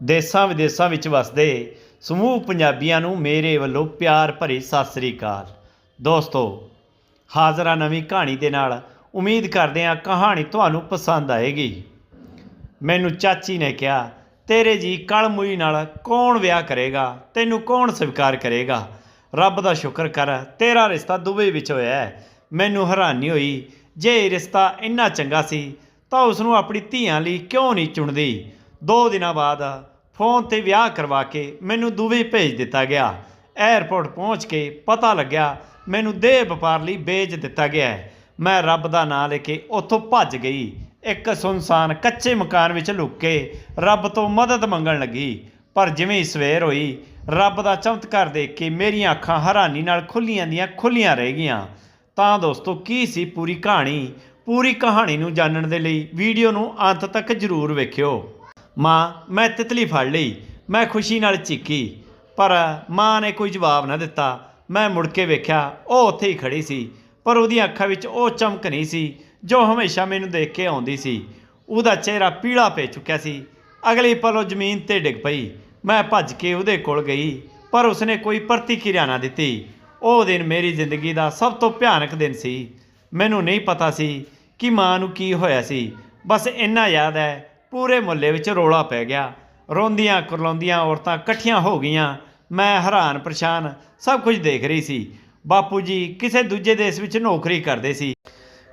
ਦੇਸਾਂ ਵਿਦੇਸਾਂ ਵਿੱਚ ਵਸਦੇ ਸਮੂਹ ਪੰਜਾਬੀਆਂ ਨੂੰ ਮੇਰੇ ਵੱਲੋਂ ਪਿਆਰ ਭਰੀ ਸਤਿ ਸ੍ਰੀ ਅਕਾਲ। ਦੋਸਤੋ, ਹਾਜ਼ਰਾ ਨਵੀਂ ਕਹਾਣੀ ਦੇ ਨਾਲ ਉਮੀਦ ਕਰਦੇ ਹਾਂ ਕਹਾਣੀ ਤੁਹਾਨੂੰ ਪਸੰਦ ਆਏਗੀ। ਮੈਨੂੰ ਚਾਚੀ ਨੇ ਕਿਹਾ, ਤੇਰੇ ਜੀ ਕਲਮੂਈ ਨਾਲ ਕੌਣ ਵਿਆਹ ਕਰੇਗਾ? ਤੈਨੂੰ ਕੌਣ ਸਵੀਕਾਰ ਕਰੇਗਾ? ਰੱਬ ਦਾ ਸ਼ੁਕਰ ਕਰ, ਤੇਰਾ ਰਿਸ਼ਤਾ ਦੁਬਈ ਵਿੱਚ ਹੋਇਆ ਮੈਨੂੰ ਹੈਰਾਨੀ ਹੋਈ, ਜੇ ਇਹ ਰਿਸ਼ਤਾ ਇੰਨਾ ਚੰਗਾ ਸੀ ਤਾਂ ਉਸ ਨੂੰ ਆਪਣੀ ਧੀਆਂ ਲਈ ਕਿਉਂ ਨਹੀਂ ਚੁਣਦੀ? ਦੋ ਦਿਨਾਂ ਬਾਅਦ ਫੋਨ ਤੇ ਵਿਆਹ ਕਰਵਾ ਕੇ ਮੈਨੂੰ ਦੁਬਈ ਭੇਜ ਦਿੱਤਾ ਗਿਆ। 에ਅਰਪੋਰਟ ਪਹੁੰਚ ਕੇ ਪਤਾ ਲੱਗਿਆ, ਮੈਨੂੰ ਦੇਹ ਵਪਾਰ ਲਈ ਵੇਚ ਦਿੱਤਾ ਗਿਆ ਹੈ। ਮੈਂ ਰੱਬ ਦਾ ਨਾਮ ਲੈ ਕੇ ਉੱਥੋਂ ਭੱਜ ਗਈ। ਇੱਕ ਸੁਨਸਾਨ ਕੱਚੇ ਮਕਾਨ ਵਿੱਚ ਲੁੱਕ ਕੇ ਰੱਬ ਤੋਂ ਮਦਦ ਮੰਗਣ ਲੱਗੀ। ਪਰ ਜਿਵੇਂ ਹੀ ਸਵੇਰ ਹੋਈ, ਰੱਬ ਦਾ ਚਮਤਕਾਰ ਦੇਖ ਕੇ ਮੇਰੀਆਂ ਅੱਖਾਂ ਹੈਰਾਨੀ ਨਾਲ ਖੁੱਲੀਆਂ ਦੀਆਂ ਖੁੱਲੀਆਂ ਰਹਿ ਗਈਆਂ। ਤਾਂ ਦੋਸਤੋ, ਕੀ ਸੀ ਪੂਰੀ ਕਹਾਣੀ? ਪੂਰੀ ਕਹਾਣੀ ਨੂੰ ਜਾਣਨ ਦੇ ਲਈ ਵੀਡੀਓ ਨੂੰ ਅੰਤ ਤੱਕ ਜ਼ਰੂਰ ਵੇਖਿਓ। ਮਾਂ, ਮੈਂ ਤਿਤਲੀ ਫੜ ਲਈ, ਮੈਂ ਖੁਸ਼ੀ ਨਾਲ ਚੀਕੀ। ਪਰ ਮਾਂ ਨੇ ਕੋਈ ਜਵਾਬ ਨਾ ਦਿੱਤਾ। ਮੈਂ ਮੁੜ ਕੇ ਵੇਖਿਆ, ਉਹ ਉੱਥੇ ਹੀ ਖੜੀ ਸੀ। ਪਰ ਉਹਦੀਆਂ ਅੱਖਾਂ ਵਿੱਚ ਉਹ ਚਮਕ ਨਹੀਂ ਸੀ, ਜੋ ਹਮੇਸ਼ਾ ਮੈਨੂੰ ਦੇਖ ਕੇ ਆਉਂਦੀ ਸੀ। ਉਹਦਾ ਚਿਹਰਾ ਪੀਲਾ ਪੈ ਚੁੱਕਿਆ ਸੀ। ਅਗਲੀ ਪਲ ਉਹ ਜ਼ਮੀਨ ਤੇ ਡਿੱਗ ਪਈ। ਮੈਂ ਭੱਜ ਕੇ ਉਹਦੇ ਕੋਲ ਗਈ, ਪਰ ਉਸਨੇ ਕੋਈ ਪ੍ਰਤੀਕਿਰਿਆ ਨਾ ਦਿੱਤੀ। ਉਹ ਦਿਨ ਮੇਰੀ ਜ਼ਿੰਦਗੀ ਦਾ ਸਭ ਤੋਂ ਭਿਆਨਕ ਦਿਨ ਸੀ। ਮੈਨੂੰ ਨਹੀਂ ਪਤਾ ਸੀ ਕਿ ਮਾਂ ਨੂੰ ਕੀ ਹੋਇਆ ਸੀ। ਬਸ ਇੰਨਾ ਯਾਦ ਹੈ ਪੂਰੇ ਮੁਹੱਲੇ ਵਿੱਚ ਰੋਲਾ ਪੈ ਗਿਆ। ਰੋਂਦੀਆਂ ਕੁਰਲਾਉਂਦੀਆਂ ਔਰਤਾਂ ਇਕੱਠੀਆਂ ਹੋ ਗਈਆਂ। ਮੈਂ ਹੈਰਾਨ ਪਰੇਸ਼ਾਨ ਸਭ ਕੁਝ ਦੇਖ ਰਹੀ ਸੀ। ਬਾਪੂ ਜੀ ਕਿਸੇ ਦੂਜੇ ਦੇਸ਼ ਵਿੱਚ ਨੌਕਰੀ ਕਰਦੇ ਸੀ।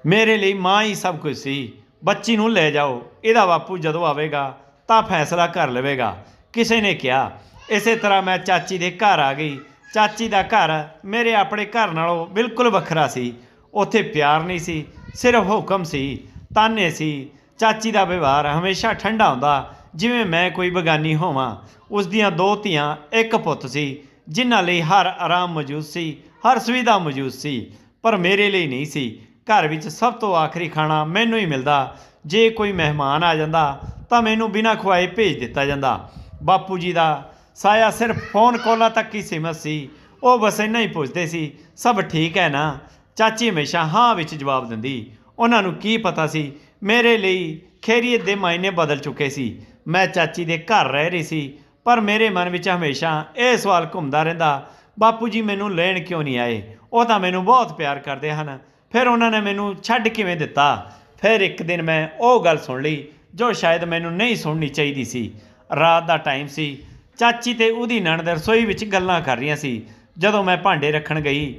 ਮੇਰੇ ਲਈ ਮਾਂ ਹੀ ਸਭ ਕੁਝ ਸੀ। ਬੱਚੀ ਨੂੰ ਲੈ ਜਾਓ, ਇਹਦਾ ਬਾਪੂ ਜਦੋਂ ਆਵੇਗਾ ਤਾਂ ਫੈਸਲਾ ਕਰ ਲਵੇਗਾ। ਕਿਸੇ ਨੇ ਕਿਹਾ, ਇਸੇ ਤਰ੍ਹਾਂ ਮੈਂ ਚਾਚੀ ਦੇ ਘਰ ਆ ਗਈ। ਚਾਚੀ ਦਾ ਘਰ ਮੇਰੇ ਆਪਣੇ ਘਰ ਨਾਲੋਂ ਬਿਲਕੁਲ ਵੱਖਰਾ ਸੀ। ਉੱਥੇ ਪਿਆਰ ਨਹੀਂ ਸੀ, ਸਿਰਫ ਹੁਕਮ ਸੀ, ਤਾਨੇ ਸੀ। ਚਾਚੀ ਦਾ ਵਿਵਹਾਰ ਹਮੇਸ਼ਾ ਠੰਡਾ ਹੁੰਦਾ। ਜਿਵੇਂ ਮੈਂ ਕੋਈ ਬਗਾਨੀ ਹੋਵਾਂ, ਉਸ ਦੀਆਂ ਦੋ ਧੀਆਂ, ਇੱਕ ਪੁੱਤ ਸੀ, ਜਿਨ੍ਹਾਂ ਲਈ ਹਰ ਆਰਾਮ ਮੌਜੂਦ ਸੀ, ਹਰ ਸੁਵਿਧਾ ਮੌਜੂਦ ਸੀ, ਪਰ ਮੇਰੇ ਲਈ ਨਹੀਂ ਸੀ। ਘਰ ਵਿੱਚ ਸਭ ਤੋਂ ਆਖਰੀ ਖਾਣਾ ਮੈਨੂੰ ਹੀ ਮਿਲਦਾ। ਜੇ ਕੋਈ ਮਹਿਮਾਨ ਆ ਜਾਂਦਾ, ਤਾਂ ਮੈਨੂੰ ਬਿਨਾਂ ਖਵਾਏ ਭੇਜ ਦਿੱਤਾ ਜਾਂਦਾ। ਬਾਪੂ ਜੀ ਦਾ ਸਾਇਆ ਸਿਰਫ ਫੋਨ ਕਾਲਾਂ ਤੱਕ ਹੀ ਸੀਮਤ ਸੀ। ਉਹ ਬਸ ਇੰਨਾ ਹੀ ਪੁੱਛਦੇ ਸੀ, ਸਭ ਠੀਕ ਹੈ ਨਾ? ਚਾਚੀ ਹਮੇਸ਼ਾ ਹਾਂ ਵਿੱਚ ਜਵਾਬ ਦਿੰਦੀ। ਉਹਨਾਂ ਨੂੰ ਕੀ ਪਤਾ ਸੀ ਮੇਰੇ ਲਈ ਖੈਰੀਅਤ ਦੇ ਮਾਇਨੇ ਬਦਲ ਚੁੱਕੇ ਸੀ। ਮੈਂ ਚਾਚੀ ਦੇ ਘਰ ਰਹਿ ਰਹੀ ਸੀ, ਪਰ ਮੇਰੇ ਮਨ ਵਿੱਚ ਹਮੇਸ਼ਾ ਇਹ ਸਵਾਲ ਘੁੰਮਦਾ ਰਹਿੰਦਾ, ਬਾਪੂ ਜੀ, ਮੈਨੂੰ ਲੈਣ ਕਿਉਂ ਨਹੀਂ ਆਏ? ਉਹ ਤਾਂ ਮੈਨੂੰ ਬਹੁਤ ਪਿਆਰ ਕਰਦੇ ਹਨ। ਫਿਰ ਉਹਨਾਂ ਨੇ ਮੈਨੂੰ ਛੱਡ ਕਿਵੇਂ ਦਿੱਤਾ? ਫਿਰ ਇੱਕ ਦਿਨ ਮੈਂ ਉਹ ਗੱਲ ਸੁਣ ਲਈ, ਜੋ ਸ਼ਾਇਦ ਮੈਨੂੰ ਨਹੀਂ ਸੁਣਨੀ ਚਾਹੀਦੀ ਸੀ। ਰਾਤ ਦਾ ਟਾਈਮ ਸੀ। ਚਾਚੀ ਤੇ ਉਹਦੀ ਨਣਦ ਰਸੋਈ ਵਿੱਚ ਗੱਲਾਂ ਕਰ ਰਹੀਆਂ ਸੀ। ਜਦੋਂ ਮੈਂ ਭਾਂਡੇ ਰੱਖਣ ਗਈ,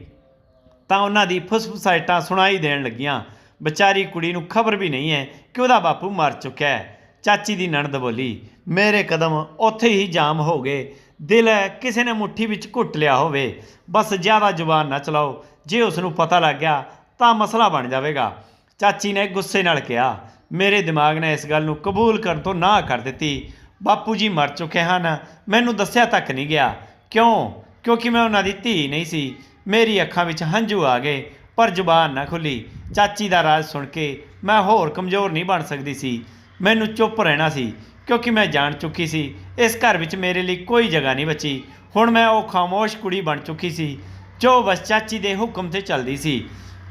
ਤਾਂ ਉਹਨਾਂ ਦੀ ਫੁਸਫੁਸਾਇਟਾਂ ਸੁਣਾਈ ਦੇਣ ਲੱਗੀਆਂ। ਵਿਚਾਰੀ ਕੁੜੀ ਨੂੰ ਖਬਰ ਵੀ ਨਹੀਂ ਹੈ ਕਿ ਉਹਦਾ ਬਾਪੂ ਮਰ ਚੁੱਕਿਆ ਹੈ। ਚਾਚੀ ਦੀ ਨਣਦ ਬੋਲੀ, ਮੇਰੇ ਕਦਮ ਉੱਥੇ ਹੀ ਜਾਮ ਹੋ ਗਏ। ਦਿਲ ਕਿਸੇ ਨੇ ਮੁੱਠੀ ਵਿੱਚ ਘੁੱਟ ਲਿਆ ਹੋਵੇ। ਬਸ ਜ਼ਿਆਦਾ ਜ਼ੁਬਾਨ ਨਾ ਚਲਾਓ। ਜੇ ਉਸ ਨੂੰ ਪਤਾ ਲੱਗ ਗਿਆ ਤਾਂ ਮਸਲਾ ਬਣ ਜਾਵੇਗਾ। ਚਾਚੀ ਨੇ ਗੁੱਸੇ ਨਾਲ ਕਿਹਾ, ਮੇਰੇ ਦਿਮਾਗ ਨੇ ਇਸ ਗੱਲ ਨੂੰ ਕਬੂਲ ਕਰਨ ਤੋਂ ਨਾ ਕਰ ਦਿੱਤੀ। ਬਾਪੂ ਜੀ ਮਰ ਚੁੱਕੇ ਹਨ। ਮੈਨੂੰ ਦੱਸਿਆ ਤੱਕ ਨਹੀਂ ਗਿਆ। ਕਿਉਂ? ਕਿਉਂਕਿ ਮੈਂ ਉਹਨਾਂ ਦੀ ਧੀ ਨਹੀਂ ਸੀ। ਮੇਰੀ ਅੱਖਾਂ ਵਿੱਚ ਹੰਝੂ ਆ ਗਏ। ਪਰ ਜ਼ੁਬਾਨ ਨਾ ਖੁੱਲੀ। ਚਾਚੀ ਦਾ ਰਾਜ਼ ਸੁਣ ਕੇ ਮੈਂ ਹੋਰ ਕਮਜ਼ੋਰ ਨਹੀਂ ਬਣ ਸਕਦੀ ਸੀ। ਮੈਨੂੰ ਚੁੱਪ ਰਹਿਣਾ ਸੀ, ਕਿਉਂਕਿ ਮੈਂ ਜਾਣ ਚੁੱਕੀ ਸੀ। ਇਸ ਘਰ ਵਿੱਚ ਮੇਰੇ ਲਈ ਕੋਈ ਜਗ੍ਹਾ ਨਹੀਂ ਬਚੀ। ਹੁਣ ਮੈਂ ਉਹ ਖਾਮੋਸ਼ ਕੁੜੀ ਬਣ ਚੁੱਕੀ ਸੀ, ਜੋ ਬਸ ਚਾਚੀ ਦੇ ਹੁਕਮ ਤੇ ਚੱਲਦੀ ਸੀ।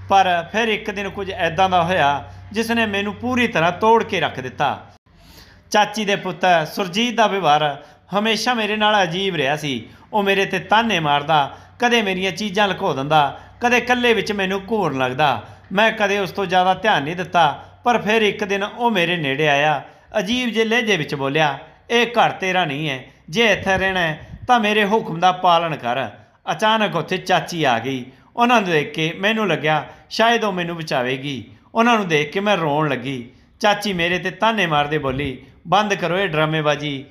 ਪਰ ਫਿਰ ਇੱਕ ਦਿਨ ਕੁਝ ਐਦਾਂ ਦਾ ਹੋਇਆ, ਜਿਸ ਨੇ ਮੈਨੂੰ ਪੂਰੀ ਤਰ੍ਹਾਂ ਤੋੜ ਕੇ ਰੱਖ ਦਿੱਤਾ। ਚਾਚੀ ਦੇ ਪੁੱਤ ਸੁਰਜੀਤ ਦਾ ਵਿਵਹਾਰ ਹਮੇਸ਼ਾ ਮੇਰੇ ਨਾਲ ਅਜੀਬ ਰਿਹਾ ਸੀ। ਉਹ ਮੇਰੇ ਤੇ ਤਾਨੇ ਮਾਰਦਾ, ਕਦੇ ਮੇਰੀਆਂ ਚੀਜ਼ਾਂ ਲੁਕੋ ਦਿੰਦਾ ਕਦੇ ਇਕੱਲੇ ਵਿੱਚ ਮੈਨੂੰ ਘੂਰਨ ਲੱਗਦਾ। ਮੈਂ ਕਦੇ ਉਸ ਤੋਂ ਜ਼ਿਆਦਾ ਧਿਆਨ ਨਹੀਂ ਦਿੱਤਾ, ਪਰ ਫਿਰ ਇੱਕ ਦਿਨ ਉਹ ਮੇਰੇ ਨੇੜੇ ਆਇਆ, ਅਜੀਬ ਜਿਹੇ ਲਹਿਜੇ ਵਿੱਚ ਬੋਲਿਆ, ਇਹ ਘਰ ਤੇਰਾ ਨਹੀਂ ਹੈ, ਜੇ ਇੱਥੇ ਰਹਿਣਾ ਤਾਂ ਮੇਰੇ ਹੁਕਮ ਦਾ ਪਾਲਣ ਕਰ। ਅਚਾਨਕ ਉੱਥੇ ਚਾਚੀ ਆ ਗਈ। ਉਹਨਾਂ ਨੂੰ ਦੇਖ ਕੇ ਮੈਨੂੰ ਲੱਗਿਆ, ਸ਼ਾਇਦ ਉਹ ਮੈਨੂੰ ਬਚਾਵੇਗੀ। ਉਹਨਾਂ ਨੂੰ ਦੇਖ ਕੇ ਮੈਂ ਰੋਣ ਲੱਗੀ। ਚਾਚੀ ਮੇਰੇ ਤੇ ਤਾਨੇ ਮਾਰਦੇ ਬੋਲੀ, ਬੰਦ ਕਰੋ ਇਹ ਡਰਾਮੇਬਾਜ਼ੀ।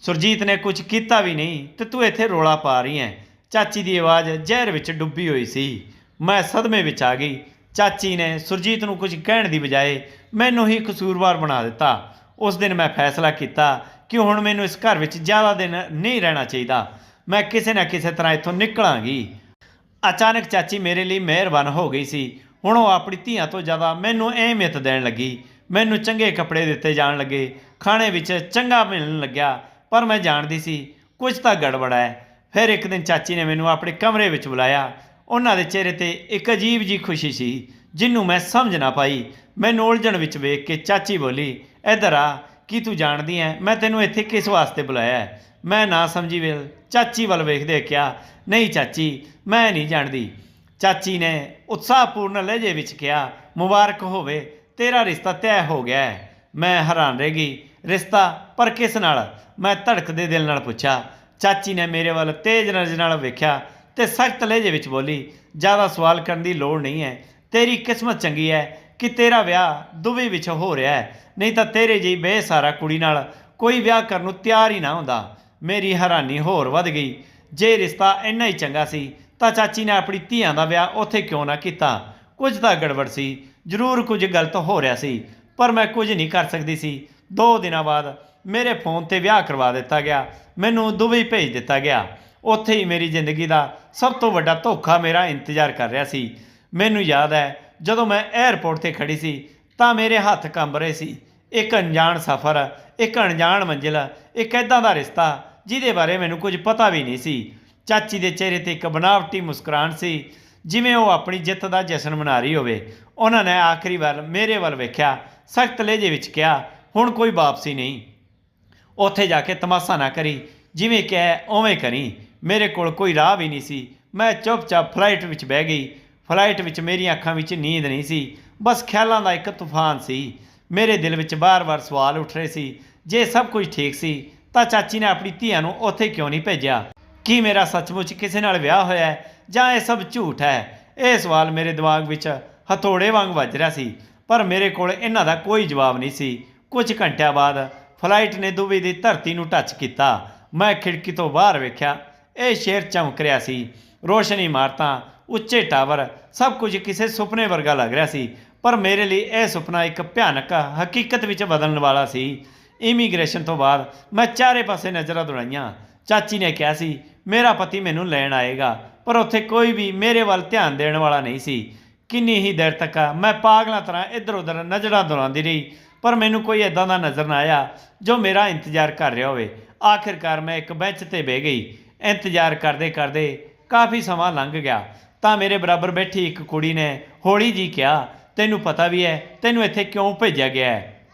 ਸੁਰਜੀਤ ਨੇ ਕੁਝ ਕੀਤਾ ਵੀ ਨਹੀਂ, ਤੇ ਤੂੰ ਇੱਥੇ ਰੋਲਾ ਪਾ ਰਹੀ ਹੈ। ਚਾਚੀ ਦੀ ਆਵਾਜ਼ ਜ਼ਹਿਰ ਵਿੱਚ ਡੁੱਬੀ ਹੋਈ ਸੀ। ਮੈਂ ਸਦਮੇ ਵਿੱਚ ਆ ਗਈ। ਚਾਚੀ ਨੇ ਸੁਰਜੀਤ ਨੂੰ ਕੁਝ ਕਹਿਣ ਦੀ ਬਜਾਏ ਮੈਨੂੰ ਹੀ ਕਸੂਰਵਾਰ ਬਣਾ ਦਿੱਤਾ। ਉਸ ਦਿਨ ਮੈਂ ਫੈਸਲਾ ਕੀਤਾ ਕਿ ਹੁਣ ਮੈਨੂੰ ਇਸ ਘਰ ਵਿੱਚ ਜ਼ਿਆਦਾ ਦਿਨ ਨਹੀਂ ਰਹਿਣਾ ਚਾਹੀਦਾ। ਮੈਂ ਕਿਸੇ ਨਾ ਕਿਸੇ ਤਰ੍ਹਾਂ ਇੱਥੋਂ ਨਿਕਲਾਂਗੀ। ਅਚਾਨਕ ਚਾਚੀ ਮੇਰੇ ਲਈ ਮਿਹਰਬਾਨ ਹੋ ਗਈ ਸੀ। ਹੁਣ ਉਹ ਆਪਣੀ ਧੀਆਂ ਤੋਂ ਜ਼ਿਆਦਾ ਮੈਨੂੰ ਅਹਿਮੀਅਤ ਦੇਣ ਲੱਗੀ। ਮੈਨੂੰ ਚੰਗੇ ਕੱਪੜੇ ਦਿੱਤੇ ਜਾਣ ਲੱਗੇ। ਖਾਣੇ ਵਿੱਚ ਚੰਗਾ ਮਿਲਣ ਲੱਗਿਆ। ਪਰ ਮੈਂ ਜਾਣਦੀ ਸੀ, ਕੁਝ ਤਾਂ ਗੜਬੜ ਹੈ। ਫਿਰ ਇੱਕ ਦਿਨ ਚਾਚੀ ਨੇ ਮੈਨੂੰ ਆਪਣੇ ਕਮਰੇ ਵਿੱਚ ਬੁਲਾਇਆ। ਉਹਨਾਂ ਦੇ ਚਿਹਰੇ ਤੇ ਇੱਕ ਅਜੀਬ ਜੀ ਖੁਸ਼ੀ ਸੀ ਜਿਹਨੂੰ ਮੈਂ ਸਮਝ ਨਾ ਪਾਈ। ਮੈਨੂੰ ਉਲਝਣ ਵਿੱਚ ਵੇਖ ਕੇ ਚਾਚੀ ਬੋਲੀ, ਇੱਧਰ ਆ, ਕੀ ਤੂੰ ਜਾਣਦੀ ਐ? ਮੈਂ ਤੈਨੂੰ ਇੱਥੇ ਕਿਸ ਵਾਸਤੇ ਬੁਲਾਇਆ ਮੈਂ ਨਾ ਸਮਝੀ ਵੇ ਚਾਚੀ ਵੱਲ ਵੇਖਦੇ ਕਿਹਾ, ਨਹੀਂ ਚਾਚੀ, ਮੈਂ ਨਹੀਂ ਜਾਣਦੀ। ਚਾਚੀ ਨੇ ਉਤਸ਼ਾਹਪੂਰਨ ਲਹਿਜੇ ਵਿੱਚ ਕਿਹਾ, ਮੁਬਾਰਕ ਹੋਵੇ, ਤੇਰਾ ਰਿਸ਼ਤਾ ਤੈਅ ਹੋ ਗਿਆ ਹੈ। ਮੈਂ ਹੈਰਾਨ ਰਹਿ ਗਈ। ਰਿਸ਼ਤਾ? ਪਰ ਕਿਸ ਨਾਲ? ਮੈਂ ਧੜਕਦੇ ਦਿਲ ਨਾਲ ਪੁੱਛਿਆ ਚਾਚੀ ਨੇ ਮੇਰੇ ਵੱਲ ਤੇਜ਼ ਨਜ਼ਰ ਨਾਲ ਵੇਖਿਆ ਤੇ ਸਖਤ ਲਹਿਜੇ ਵਿੱਚ ਬੋਲੀ, ਜ਼ਿਆਦਾ ਸਵਾਲ ਕਰਨ ਦੀ ਲੋੜ ਨਹੀਂ ਹੈ। ਤੇਰੀ ਕਿਸਮਤ ਚੰਗੀ ਹੈ ਕਿ ਤੇਰਾ ਵਿਆਹ ਦੁਬਈ ਵਿੱਚ ਹੋ ਰਿਹਾ ਹੈ। ਨਹੀਂ ਤਾਂ ਤੇਰੇ ਜਿਹੀ ਬੇਸਾਰਾ ਕੁੜੀ ਨਾਲ ਕੋਈ ਵਿਆਹ ਕਰਨ ਨੂੰ ਤਿਆਰ ਹੀ ਨਾ ਹੁੰਦਾ। ਮੇਰੀ ਹੈਰਾਨੀ ਹੋਰ ਵੱਧ ਗਈ। ਜੇ ਰਿਸ਼ਤਾ ਇੰਨਾ ਹੀ ਚੰਗਾ ਸੀ, ਤਾਂ ਚਾਚੀ ਨੇ ਆਪਣੀ ਧੀਆਂ ਦਾ ਵਿਆਹ ਉੱਥੇ ਕਿਉਂ ਨਾ ਕੀਤਾ? ਕੁਝ ਤਾਂ ਗੜਬੜ ਸੀ। ਜ਼ਰੂਰ ਕੁਝ ਗਲਤ ਹੋ ਰਿਹਾ ਸੀ, ਪਰ ਮੈਂ ਕੁਝ ਨਹੀਂ ਕਰ ਸਕਦੀ ਸੀ। ਦੋ ਦਿਨਾਂ ਬਾਅਦ ਮੇਰੇ ਫੋਨ ਤੇ ਵਿਆਹ ਕਰਵਾ ਦਿੱਤਾ ਗਿਆ। ਮੈਨੂੰ ਦੁਬਈ ਭੇਜ ਦਿੱਤਾ ਗਿਆ। ਉੱਥੇ ਹੀ ਮੇਰੀ ਜ਼ਿੰਦਗੀ ਦਾ ਸਭ ਤੋਂ ਵੱਡਾ ਧੋਖਾ ਮੇਰਾ ਇੰਤਜ਼ਾਰ ਕਰ ਰਿਹਾ ਸੀ। ਮੈਨੂੰ ਯਾਦ ਹੈ, ਜਦੋਂ ਮੈਂ 에ਅਰਪੋਰਟ ਤੇ ਖੜੀ ਸੀ, ਤਾਂ ਮੇਰੇ ਹੱਥ ਕੰਬ ਰਹੇ ਸੀ। ਇੱਕ ਅਣਜਾਣ ਸਫ਼ਰ, ਇੱਕ ਅਣਜਾਣ ਮੰਜ਼ਿਲ, ਇੱਕ ਐਦਾਂ ਦਾ ਰਿਸ਼ਤਾ, ਜਿਹਦੇ ਬਾਰੇ ਮੈਨੂੰ ਕੁਝ ਪਤਾ ਵੀ ਨਹੀਂ ਸੀ। ਚਾਚੀ ਦੇ ਚਿਹਰੇ ਤੇ ਇੱਕ ਬਨਾਵਟੀ ਮੁਸਕਰਾਹਟ ਸੀ, ਜਿਵੇਂ ਉਹ ਆਪਣੀ ਜਿੱਤ ਦਾ ਜਸ਼ਨ ਮਨਾ ਰਹੀ ਹੋਵੇ। ਉਹਨਾਂ ਨੇ ਆਖਰੀ ਵਾਰ ਮੇਰੇ ਵੱਲ ਵੇਖਿਆ, ਸਖਤ ਲਹਿਜੇ ਵਿੱਚ ਕਿਹਾ, ਹੁਣ ਕੋਈ ਵਾਪਸੀ ਨਹੀਂ। ਉੱਥੇ ਜਾ ਕੇ ਤਮਾਸ਼ਾ ਨਾ ਕਰੀ। ਜਿਵੇਂ ਕਹਿ, ਉਵੇਂ ਕਰੀ। ਮੇਰੇ ਕੋਲ ਕੋਈ ਰਾਹ ਵੀ ਨਹੀਂ ਸੀ। ਮੈਂ ਚੁੱਪਚਾਪ ਫਲਾਈਟ ਵਿੱਚ ਬਹਿ ਗਈ। ਫਲਾਈਟ ਵਿੱਚ ਮੇਰੀਆਂ ਅੱਖਾਂ ਵਿੱਚ ਨੀਂਦ ਨਹੀਂ ਸੀ। ਬਸ ਖਿਆਲਾਂ ਦਾ ਇੱਕ ਤੂਫਾਨ ਸੀ। ਮੇਰੇ ਦਿਲ ਵਿੱਚ ਬਾਰ-ਬਾਰ ਸਵਾਲ ਉੱਠ ਰਹੇ ਸੀ। ਜੇ ਸਭ ਕੁਝ ਠੀਕ ਸੀ, ਤਾਂ ਚਾਚੀ ਨੇ ਆਪਣੀ ਧੀਆਂ ਨੂੰ ਉੱਥੇ ਕਿਉਂ ਨਹੀਂ ਭੇਜਿਆ? ਕੀ ਮੇਰਾ ਸੱਚਮੁੱਚ ਕਿਸੇ ਨਾਲ ਵਿਆਹ ਹੋਇਆ ਹੈ, ਜਾਂ ਇਹ ਸਭ ਝੂਠ ਹੈ? ਇਹ ਸਵਾਲ ਮੇਰੇ ਦਿਮਾਗ ਵਿੱਚ ਹਥੌੜੇ ਵਾਂਗ ਵੱਜ ਰਿਹਾ ਸੀ। ਪਰ ਮੇਰੇ ਕੋਲ ਇਹਨਾਂ ਦਾ ਕੋਈ ਜਵਾਬ ਨਹੀਂ ਸੀ। ਕੁਝ ਘੰਟਿਆਂ ਬਾਅਦ ਫਲਾਈਟ ਨੇ ਦੁਬਈ ਦੀ ਧਰਤੀ ਨੂੰ ਟੱਚ ਕੀਤਾ। ਮੈਂ ਖਿੜਕੀ ਤੋਂ ਬਾਹਰ ਵੇਖਿਆ, ਇਹ ਸ਼ੇਰ ਚਮਕ ਰਿਹਾ ਸੀ। ਰੋਸ਼ਨੀ ਇਮਾਰਤਾਂ ਉੱਚੇ ਟਾਵਰ, ਸਭ ਕੁਝ ਕਿਸੇ ਸੁਪਨੇ ਵਰਗਾ ਲੱਗ ਰਿਹਾ ਸੀ। ਪਰ ਮੇਰੇ ਲਈ ਇਹ ਸੁਪਨਾ ਇੱਕ ਭਿਆਨਕ ਹਕੀਕਤ ਵਿੱਚ ਬਦਲਣ ਵਾਲਾ ਸੀ। ਇਮੀਗ੍ਰੇਸ਼ਨ ਤੋਂ ਬਾਅਦ ਮੈਂ ਚਾਰੇ ਪਾਸੇ ਨਜ਼ਰਾਂ ਦੌੜਾਈਆਂ ਚਾਚੀ ਨੇ ਕਿਹਾ ਸੀ, ਮੇਰਾ ਪਤੀ ਮੈਨੂੰ ਲੈਣ ਆਏਗਾ, ਪਰ ਉੱਥੇ ਕੋਈ ਵੀ ਮੇਰੇ ਵੱਲ ਧਿਆਨ ਦੇਣ ਵਾਲਾ ਨਹੀਂ ਸੀ। ਕਿੰਨੀ ਹੀ ਦੇਰ ਤੱਕ ਮੈਂ ਪਾਗਲਾਂ ਤਰ੍ਹਾਂ ਇੱਧਰ ਉੱਧਰ ਨਜ਼ਰਾਂ ਦੁਰਾਉਂਦੀ ਰਹੀ। ਪਰ ਮੈਨੂੰ ਕੋਈ ਇਦਾਂ ਦਾ ਨਜ਼ਰ ਨਾ ਆਇਆ ਜੋ ਮੇਰਾ ਇੰਤਜ਼ਾਰ ਕਰ ਰਿਹਾ ਹੋਵੇ। ਆਖਿਰਕਾਰ ਮੈਂ ਇੱਕ ਬੈਂਚ ਤੇ ਬਹਿ ਗਈ। ਇੰਤਜ਼ਾਰ ਕਰਦੇ ਕਰਦੇ ਕਾਫੀ ਸਮਾਂ ਲੰਘ ਗਿਆ। ਤਾਂ ਮੇਰੇ ਬਰਾਬਰ ਬੈਠੀ ਇੱਕ ਕੁੜੀ ਨੇ ਹੌਲੀ ਜੀ ਕਿਹਾ, ਤੈਨੂੰ ਪਤਾ ਵੀ ਹੈ, ਤੈਨੂੰ ਇੱਥੇ ਕਿਉਂ ਭੇਜਿਆ ਗਿਆ ਹੈ?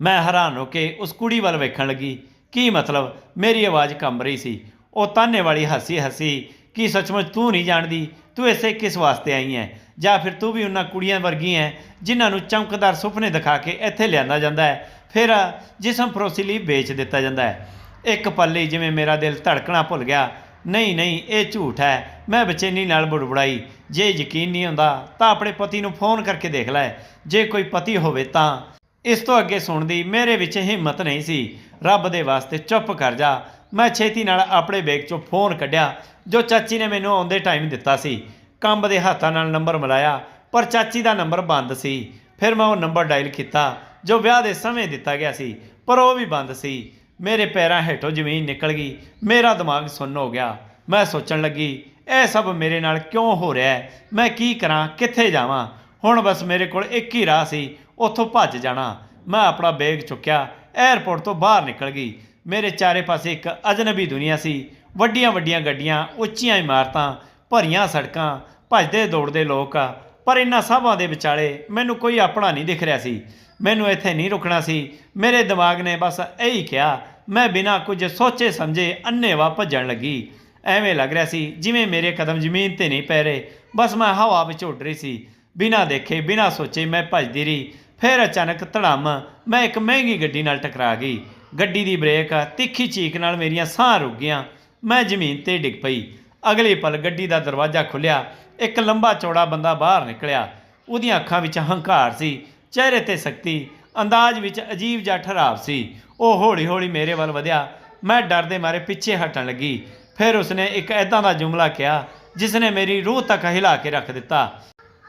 ਮੈਂ ਹੈਰਾਨ ਹੋ ਕੇ ਉਸ ਕੁੜੀ ਵੱਲ ਵੇਖਣ ਲੱਗੀ। ਕੀ ਮਤਲਬ? ਮੇਰੀ ਆਵਾਜ਼ ਕੰਬ ਰਹੀ ਸੀ। ਉਹ ਤਾਨੇ ਵਾਲੀ ਹੱਸੀ ਹੱਸੀ ਕੀ ਸੱਚਮੁੱਚ ਤੂੰ ਨਹੀਂ ਜਾਣਦੀ? ਤੂੰ ਇਸੇ ਕਿਸ ਵਾਸਤੇ ਆਈ ਹੈ ਜਾਂ ਫਿਰ ਤੂੰ ਵੀ ਉਹਨਾਂ ਕੁੜੀਆਂ ਵਰਗੀ ਹੈ ਜਿਨ੍ਹਾਂ ਨੂੰ ਚਮਕਦਾਰ ਸੁਪਨੇ ਦਿਖਾ ਕੇ ਇੱਥੇ ਲਿਆਂਦਾ ਜਾਂਦਾ ਹੈ ਫਿਰ ਜਿਸਮ ਫਰੋਸੀ ਲਈ ਵੇਚ ਦਿੱਤਾ ਜਾਂਦਾ ਹੈ ਇੱਕ ਪੱਲੇ ਜਿਵੇਂ ਮੇਰਾ ਦਿਲ ਧੜਕਣਾ ਭੁੱਲ ਗਿਆ, ਨਹੀਂ ਨਹੀਂ, ਇਹ ਝੂਠ ਹੈ ਮੈਂ ਬੇਚੈਨੀ ਨਾਲ ਬੁੜਬੁੜਾਈ। ਜੇ ਯਕੀਨ ਨਹੀਂ ਹੁੰਦਾ ਤਾਂ ਆਪਣੇ ਪਤੀ ਨੂੰ ਫੋਨ ਕਰਕੇ ਦੇਖ ਲੈ। ਜੇ ਕੋਈ ਪਤੀ ਹੋਵੇ ਤਾਂ। ਇਸ ਤੋਂ ਅੱਗੇ ਸੁਣਦੀ ਮੇਰੇ ਵਿੱਚ ਹਿੰਮਤ ਨਹੀਂ ਸੀ। ਰੱਬ ਦੇ ਵਾਸਤੇ ਚੁੱਪ ਕਰ ਜਾ। ਮੈਂ ਛੇਤੀ ਨਾਲ ਆਪਣੇ ਬੈਗ ਚੋਂ ਫੋਨ ਕੱਢਿਆ। ਜੋ ਚਾਚੀ ਨੇ ਮੈਨੂੰ ਆਉਂਦੇ ਟਾਈਮ ਦਿੱਤਾ ਸੀ, ਕੰਬ ਦੇ ਹੱਥਾਂ ਨਾਲ ਨੰਬਰ ਮਿਲਾਇਆ, ਪਰ ਚਾਚੀ ਦਾ ਨੰਬਰ ਬੰਦ ਸੀ। ਫਿਰ ਮੈਂ ਉਹ ਨੰਬਰ ਡਾਇਲ ਕੀਤਾ, ਜੋ ਵਿਆਹ ਦੇ ਸਮੇਂ ਦਿੱਤਾ ਗਿਆ ਸੀ, ਪਰ ਉਹ ਵੀ ਬੰਦ ਸੀ। ਮੇਰੇ ਪੈਰਾਂ ਹੇਠੋਂ ਜ਼ਮੀਨ ਨਿਕਲ ਗਈ, ਮੇਰਾ ਦਿਮਾਗ ਸੁੰਨ ਹੋ ਗਿਆ। ਮੈਂ ਸੋਚਣ ਲੱਗੀ, ਇਹ ਸਭ ਮੇਰੇ ਨਾਲ ਕਿਉਂ ਹੋ ਰਿਹਾ ਹੈ? ਮੈਂ ਕੀ ਕਰਾਂ, ਕਿੱਥੇ ਜਾਵਾਂ? ਹੁਣ ਬਸ ਮੇਰੇ ਕੋਲ ਇੱਕ ਹੀ ਰਾਹ ਸੀ, ਉੱਥੋਂ ਭੱਜ ਜਾਣਾ। ਮੈਂ ਆਪਣਾ ਬੈਗ ਚੁੱਕਿਆ 에ਅਰਪੋਰਟ ਤੋਂ ਬਾਹਰ ਨਿਕਲ ਗਈ। ਮੇਰੇ ਚਾਰੇ ਪਾਸੇ ਇੱਕ ਅਜਨਬੀ ਦੁਨੀਆ ਸੀ। ਵੱਡੀਆਂ ਵੱਡੀਆਂ ਗੱਡੀਆਂ, ਉੱਚੀਆਂ ਇਮਾਰਤਾਂ, ਭਰੀਆਂ ਸੜਕਾਂ, ਭੱਜਦੇ ਦੌੜਦੇ ਲੋਕ ਪਰ ਇਹਨਾਂ ਸਭਾਂ ਦੇ ਵਿਚਾਲੇ ਮੈਨੂੰ ਕੋਈ ਆਪਣਾ ਨਹੀਂ ਦਿਖ ਰਿਹਾ ਸੀ। ਮੈਨੂੰ ਇੱਥੇ ਨਹੀਂ ਰੁਕਣਾ ਸੀ। ਮੇਰੇ ਦਿਮਾਗ ਨੇ ਬਸ ਇਹੀ ਕਿਹਾ, ਮੈਂ ਬਿਨਾਂ ਕੁਝ ਸੋਚੇ ਸਮਝੇ ਅੰਨੇਵਾ ਭੱਜਣ ਲੱਗੀ। ਐਵੇਂ ਲੱਗ ਰਿਹਾ ਸੀ ਜਿਵੇਂ ਮੇਰੇ ਕਦਮ ਜ਼ਮੀਨ ਤੇ ਨਹੀਂ ਪੈ ਰਹੇ। ਬਸ ਮੈਂ ਹਵਾ ਵਿੱਚ ਉੱਡ ਰਹੀ ਸੀ। ਬਿਨਾਂ ਦੇਖੇ, ਬਿਨਾਂ ਸੋਚੇ ਮੈਂ ਭੱਜਦੀ ਰਹੀ। ਫਿਰ ਅਚਾਨਕ ਧੜਮ ਮੈਂ ਇੱਕ ਮਹਿੰਗੀ ਗੱਡੀ ਨਾਲ ਟਕਰਾ ਗਈ। ਗੱਡੀ ਦੀ ਬ੍ਰੇਕ ਤਿੱਖੀ ਚੀਕ ਨਾਲ ਮੇਰੀਆਂ ਸਾਹ ਰੁਕ ਗਈਆਂ। ਮੈਂ ਜ਼ਮੀਨ ਤੇ ਡਿੱਗ ਪਈ। ਅਗਲੇ ਪਲ ਗੱਡੀ ਦਾ ਦਰਵਾਜ਼ਾ ਖੁੱਲਿਆ ਇੱਕ ਲੰਬਾ ਚੌੜਾ ਬੰਦਾ ਬਾਹਰ ਨਿਕਲਿਆ। ਉਹਦੀਆਂ ਅੱਖਾਂ ਵਿੱਚ ਹੰਕਾਰ ਸੀ, ਚਿਹਰੇ ਤੇ ਸ਼ਕਤੀ ਅੰਦਾਜ਼ ਵਿੱਚ ਅਜੀਬ ਜਿਹਾ ਠਰਾਵ ਸੀ। ਉਹ ਹੌਲੀ-ਹੌਲੀ ਮੇਰੇ ਵੱਲ ਵਧਿਆ। ਮੈਂ ਡਰ ਦੇ ਮਾਰੇ ਪਿੱਛੇ ਹਟਣ ਲੱਗੀ। ਫਿਰ ਉਸਨੇ ਇੱਕ ਐਦਾਂ ਦਾ ਜੁਮਲਾ ਕਿਹਾ ਜਿਸ ਨੇ ਮੇਰੀ ਰੂਹ ਤੱਕ ਹਿਲਾ ਕੇ ਰੱਖ ਦਿੱਤਾ।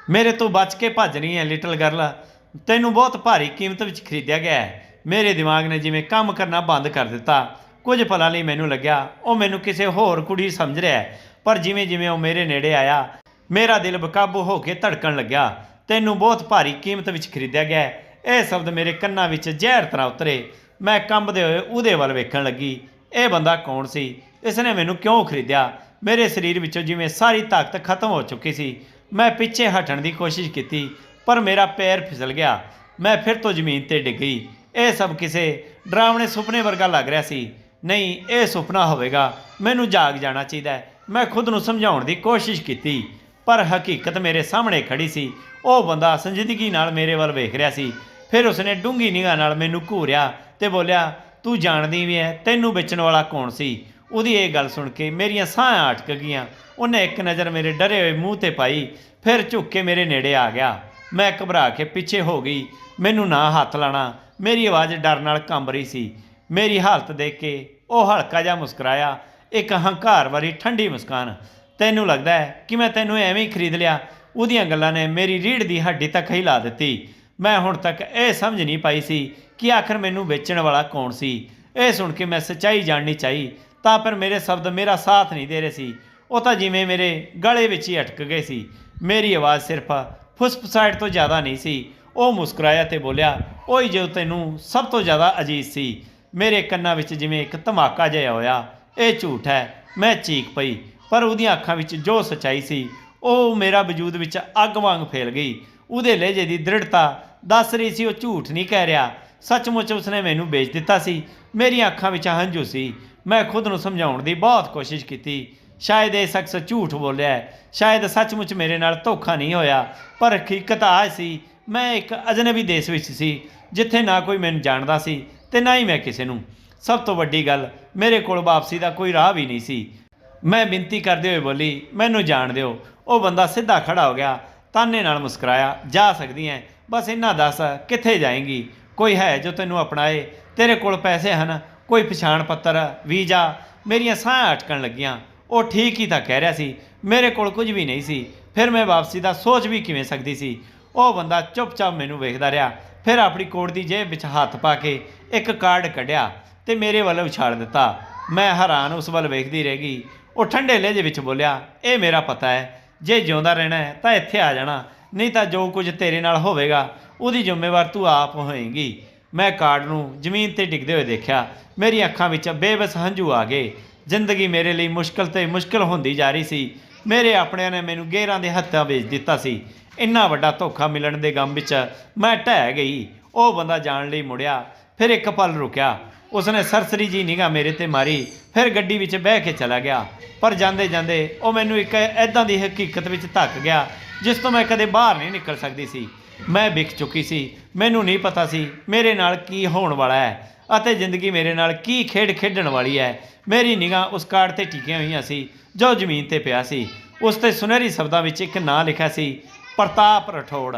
ਮੇਰੇ ਤੋਂ ਬਚ ਕੇ ਭੱਜ ਰਹੀ ਹੈ, ਲਿਟਲ ਗਰਲ। ਤੈਨੂੰ ਬਹੁਤ ਭਾਰੀ ਕੀਮਤ ਵਿੱਚ ਖਰੀਦਿਆ ਗਿਆ ਹੈ। ਮੇਰੇ ਦਿਮਾਗ ਨੇ ਜਿਵੇਂ ਕੰਮ ਕਰਨਾ ਬੰਦ ਕਰ ਦਿੱਤਾ। ਕੁਝ ਪਲਾਂ ਲਈ ਮੈਨੂੰ ਲੱਗਿਆ, ਉਹ ਮੈਨੂੰ ਕਿਸੇ ਹੋਰ ਕੁੜੀ ਸਮਝ ਰਿਹਾ ਪਰ ਜਿਵੇਂ ਜਿਵੇਂ ਉਹ ਮੇਰੇ ਨੇੜੇ ਆਇਆ, ਮੇਰਾ ਦਿਲ ਬੇਕਾਬੂ ਹੋ ਕੇ ਧੜਕਣ ਲੱਗਿਆ। ਤੈਨੂੰ ਬਹੁਤ ਭਾਰੀ ਕੀਮਤ ਵਿੱਚ ਖਰੀਦਿਆ ਗਿਆ ਇਹ ਸ਼ਬਦ ਮੇਰੇ ਕੰਨਾਂ ਵਿੱਚ ਜ਼ਹਿਰ ਤਰ੍ਹਾਂ ਉਤਰੇ। ਮੈਂ ਕੰਬਦੇ ਹੋਏ ਉਹਦੇ ਵੱਲ ਵੇਖਣ ਲੱਗੀ। ਇਹ ਬੰਦਾ ਕੌਣ ਸੀ? ਇਸ ਨੇ ਮੈਨੂੰ ਕਿਉਂ ਖਰੀਦਿਆ? ਮੇਰੇ ਸਰੀਰ ਵਿੱਚੋਂ ਜਿਵੇਂ ਸਾਰੀ ਤਾਕਤ ਖਤਮ ਹੋ ਚੁੱਕੀ ਸੀ। ਮੈਂ ਪਿੱਛੇ ਹਟਣ ਦੀ ਕੋਸ਼ਿਸ਼ ਕੀਤੀ, ਪਰ ਮੇਰਾ ਪੈਰ ਫਿਸਲ ਗਿਆ। ਮੈਂ ਫਿਰ ਤੋਂ ਜ਼ਮੀਨ ਤੇ ਡਿੱਗ ਗਈ। ਇਹ ਸਭ ਕਿਸੇ ਡਰਾਵਣੇ ਸੁਪਨੇ ਵਰਗਾ ਲੱਗ ਰਿਹਾ ਸੀ। ਨਹੀਂ, ਇਹ ਸੁਪਨਾ ਹੋਵੇਗਾ। ਮੈਨੂੰ ਜਾਗ ਜਾਣਾ ਚਾਹੀਦਾ ਹੈ। ਮੈਂ ਖੁਦ ਨੂੰ ਸਮਝਾਉਣ ਦੀ ਕੋਸ਼ਿਸ਼ ਕੀਤੀ, ਪਰ ਹਕੀਕਤ ਮੇਰੇ ਸਾਹਮਣੇ ਖੜੀ ਸੀ। ਉਹ ਬੰਦਾ ਸੰਜੀਦਗੀ ਨਾਲ ਮੇਰੇ ਵੱਲ ਵੇਖ ਰਿਹਾ ਸੀ। ਫਿਰ ਉਸਨੇ ਡੂੰਗੀ ਨਿਗਾਹ ਨਾਲ ਮੈਨੂੰ ਘੂਰਿਆ ਤੇ ਬੋਲਿਆ, ਤੂੰ ਜਾਣਦੀ ਵੀ ਹੈ, ਤੈਨੂੰ ਵੇਚਣ ਵਾਲਾ ਕੌਣ ਸੀ? ਉਹਦੀ ਇਹ ਗੱਲ ਸੁਣ ਕੇ ਮੇਰੀਆਂ ਸਾਹਾਂ ਅਟਕ ਗਈਆਂ। ਉਹਨੇ ਇੱਕ ਨਜ਼ਰ ਮੇਰੇ ਡਰੇ ਹੋਏ ਮੂੰਹ ਤੇ ਪਾਈ, ਫਿਰ ਝੁੱਕ ਕੇ ਮੇਰੇ ਨੇੜੇ ਆ ਗਿਆ। ਮੈਂ ਘਬਰਾ ਕੇ ਪਿੱਛੇ ਹੋ ਗਈ। ਮੈਨੂੰ ਨਾ ਹੱਥ ਲਾਣਾ। ਮੇਰੀ ਆਵਾਜ਼ ਡਰ ਨਾਲ ਕੰਬ ਰਹੀ ਸੀ। ਮੇਰੀ ਹਾਲਤ ਦੇਖ ਕੇ ਉਹ ਹਲਕਾ ਜਿਹਾ ਮੁਸਕਰਾਇਆ। ਇੱਕ ਹੰਕਾਰ ਵਾਲੀ ਠੰਡੀ ਮੁਸਕਾਨ। ਤੈਨੂੰ ਲੱਗਦਾ ਹੈ ਕਿ ਮੈਂ ਤੈਨੂੰ ਐਵੇਂ ਹੀ ਖਰੀਦ ਲਿਆ? ਉਹਦੀਆਂ ਗੱਲਾਂ ਨੇ ਮੇਰੀ ਰੀੜ ਦੀ ਹੱਡੀ ਤੱਕ ਹਿਲਾ ਦਿੱਤੀ। ਮੈਂ ਹੁਣ ਤੱਕ ਇਹ ਸਮਝ ਨਹੀਂ ਪਾਈ ਸੀ ਕਿ ਆਖਰ ਮੈਨੂੰ ਵੇਚਣ ਵਾਲਾ ਕੌਣ ਸੀ। ਇਹ ਸੁਣ ਕੇ ਮੈਂ ਸੱਚਾਈ ਜਾਣਨੀ ਚਾਹੀ, ਤਾਂ ਪਰ ਮੇਰੇ ਸ਼ਬਦ ਮੇਰਾ ਸਾਥ ਨਹੀਂ ਦੇ ਰਹੇ ਸੀ। ਉਹ ਤਾਂ ਜਿਵੇਂ ਮੇਰੇ ਗਲੇ ਵਿੱਚ ਹੀ ਅਟਕ ਗਏ ਸੀ। ਮੇਰੀ ਆਵਾਜ਼ ਸਿਰਫ ਫੁਸਫੁਸਾਹਟ ਤੋਂ ਜ਼ਿਆਦਾ ਨਹੀਂ ਸੀ। ਉਹ ਮੁਸਕਰਾਇਆ ਤੇ ਬੋਲਿਆ, ਓਏ, ਜੋ ਤੈਨੂੰ ਸਭ ਤੋਂ ਜ਼ਿਆਦਾ ਅਜੀਜ਼ ਸੀ ਮੇਰੇ ਕੰਨਾਂ ਵਿੱਚ ਜਿਵੇਂ ਇੱਕ ਧਮਾਕਾ ਜਿਹਾ ਹੋਇਆ, ਇਹ ਝੂਠ ਹੈ, ਮੈਂ ਚੀਕ ਪਈ, ਪਰ ਉਹਦੀਆਂ ਅੱਖਾਂ ਵਿੱਚ ਜੋ ਸਚਾਈ ਸੀ, ਉਹ ਮੇਰਾ ਵਜੂਦ ਵਿੱਚ ਅੱਗ ਵਾਂਗ ਫੈਲ ਗਈ। ਉਹਦੇ ਲਹਿਜੇ ਦੀ ਦ੍ਰਿੜਤਾ ਦੱਸ ਰਹੀ ਸੀ, ਉਹ ਝੂਠ ਨਹੀਂ ਕਹਿ ਰਿਹਾ। ਸੱਚਮੁੱਚ ਉਸਨੇ ਮੈਨੂੰ ਵੇਚ ਦਿੱਤਾ ਸੀ। ਮੇਰੀਆਂ ਅੱਖਾਂ ਵਿੱਚ ਹੰਝੂ ਸੀ। ਮੈਂ ਖੁਦ ਨੂੰ ਸਮਝਾਉਣ ਦੀ ਬਹੁਤ ਕੋਸ਼ਿਸ਼ ਕੀਤੀ। ਸ਼ਾਇਦ ਇਹ ਸ਼ਖਸ ਝੂਠ ਬੋਲਿਆ ਸ਼ਾਇਦ ਸੱਚਮੁੱਚ ਮੇਰੇ ਨਾਲ ਧੋਖਾ ਨਹੀਂ ਹੋਇਆ। ਪਰ ਹਕੀਕਤ ਆ ਸੀ, ਮੈਂ ਇੱਕ ਅਜਨਬੀ ਦੇਸ਼ ਵਿੱਚ ਸੀ, ਜਿੱਥੇ ਨਾ ਕੋਈ ਮੈਨੂੰ ਜਾਣਦਾ ਸੀ। ਤੇ ਨਾ ਹੀ ਮੈਂ ਕਿਸੇ ਨੂੰ। ਸਭ ਤੋਂ ਵੱਡੀ ਗੱਲ, ਮੇਰੇ ਕੋਲ ਵਾਪਸੀ ਦਾ ਕੋਈ ਰਾਹ ਵੀ ਨਹੀਂ ਸੀ। ਮੈਂ ਬੇਨਤੀ ਕਰਦੇ ਹੋਏ ਬੋਲੀ, ਮੈਨੂੰ ਜਾਣ ਦਿਓ। ਉਹ ਬੰਦਾ ਸਿੱਧਾ ਖੜਾ ਹੋ ਗਿਆ। ਤਾਨੇ ਨਾਲ ਮੁਸਕਰਾਇਆ, ਜਾ ਸਕਦੀ ਐ, ਬਸ ਇੰਨਾ ਦੱਸ, ਕਿੱਥੇ ਜਾਏਂਗੀ? ਕੋਈ ਹੈ ਜੋ ਤੈਨੂੰ ਅਪਣਾਏ? ਤੇਰੇ ਕੋਲ ਪੈਸੇ ਹਨ, ਕੋਈ ਪਛਾਣ ਪੱਤਰ, ਵੀਜ਼ਾ, ਮੇਰੀਆਂ ਸਾਹਾਂ ਅਟਕਣ ਲੱਗੀਆਂ। ਉਹ ਠੀਕ ਹੀ ਤਾਂ ਕਹਿ ਰਿਹਾ ਸੀ, ਮੇਰੇ ਕੋਲ ਕੁਝ ਵੀ ਨਹੀਂ ਸੀ। ਫਿਰ ਮੈਂ ਵਾਪਸੀ ਦਾ ਸੋਚ ਵੀ ਕਿਵੇਂ ਸਕਦੀ ਸੀ? ਉਹ ਬੰਦਾ ਚੁੱਪਚਾਪ ਮੈਨੂੰ ਵੇਖਦਾ ਰਿਹਾ। ਫਿਰ ਆਪਣੀ ਕੋਟ ਦੀ ਜੇਬ ਵਿੱਚ ਹੱਥ ਪਾ ਕੇ ਇੱਕ ਕਾਰਡ ਕੱਢਿਆ ਤੇ ਮੇਰੇ ਵੱਲ ਉਛਾਲ ਦਿੱਤਾ। ਮੈਂ ਹੈਰਾਨ ਉਸ ਵੱਲ ਵੇਖਦੀ ਰਹਿ ਗਈ। ਉਹ ਠੰਡੇ ਲਹਿਜੇ ਵਿੱਚ ਬੋਲਿਆ, ਇਹ ਮੇਰਾ ਪਤਾ ਹੈ। ਜੇ ਜਿਉਂਦਾ ਰਹਿਣਾ ਹੈ ਤਾਂ ਇੱਥੇ ਆ ਜਾਣਾ। ਨਹੀਂ ਤਾਂ ਜੋ ਕੁਝ ਤੇਰੇ ਨਾਲ ਹੋਵੇਗਾ, ਉਹਦੀ ਜ਼ਿੰਮੇਵਾਰ ਤੂੰ ਆਪ ਹੋਏਂਗੀ। ਮੈਂ ਕਾਰਡ ਨੂੰ ਜ਼ਮੀਨ ਤੇ ਡਿੱਗਦੇ ਹੋਏ ਦੇਖਿਆ। ਮੇਰੀ ਅੱਖਾਂ ਵਿੱਚ ਬੇਬਸ ਹੰਝੂ ਆ ਗਏ। ਜ਼ਿੰਦਗੀ ਮੇਰੇ ਲਈ ਮੁਸ਼ਕਲ ਤੇ ਮੁਸ਼ਕਲ ਹੁੰਦੀ ਜਾ ਰਹੀ ਸੀ। ਮੇਰੇ ਆਪਣਿਆਂ ਨੇ ਮੈਨੂੰ ਗੇਰਾਂ ਦੇ ਹੱਥਾਂ ਵੇਚ ਦਿੱਤਾ ਸੀ। ਇੰਨਾ ਵੱਡਾ ਧੋਖਾ ਮਿਲਣ ਦੇ ਗਮ ਵਿੱਚ ਮੈਂ ਢਹਿ ਗਈ। ਉਹ ਬੰਦਾ ਜਾਣ ਲਈ ਮੁੜਿਆ, ਫਿਰ ਇੱਕ ਪਲ ਰੁਕਿਆ। ਉਸਨੇ ਸਰਸਰੀ ਜੀ ਨਿਗਾਹ ਮੇਰੇ ਤੇ ਮਾਰੀ, ਫਿਰ ਗੱਡੀ ਵਿੱਚ ਬਹਿ ਕੇ ਚਲਾ ਗਿਆ। ਪਰ ਜਾਂਦੇ ਜਾਂਦੇ ਉਹ ਮੈਨੂੰ ਇੱਕ ਐਦਾਂ ਦੀ ਹਕੀਕਤ ਵਿੱਚ ਧੱਕ ਗਿਆ, ਜਿਸ ਤੋਂ ਮੈਂ ਕਦੇ ਬਾਹਰ ਨਹੀਂ ਨਿਕਲ ਸਕਦੀ ਸੀ। ਮੈਂ ਵਿਕ ਚੁੱਕੀ ਸੀ। ਮੈਨੂੰ ਨਹੀਂ ਪਤਾ ਸੀ ਮੇਰੇ ਨਾਲ ਕੀ ਹੋਣ ਵਾਲਾ ਹੈ ਅਤੇ ਜ਼ਿੰਦਗੀ ਮੇਰੇ ਨਾਲ ਕੀ ਖੇਡ ਖੇਡਣ ਵਾਲੀ ਹੈ। ਮੇਰੀ ਨਿਗਾਹ ਉਸ ਕਾਰਡ ਤੇ ਟਿਕੀਆਂ ਹੋਈਆਂ ਸੀ, ਜੋ ਜ਼ਮੀਨ ਤੇ ਪਿਆ ਸੀ। ਉਸ ਤੇ ਸੁਨਹਿਰੀ ਸ਼ਬਦਾਂ ਵਿੱਚ ਇੱਕ ਨਾਂ ਲਿਖਿਆ ਸੀ ਪ੍ਰਤਾਪ ਰਠੌੜ।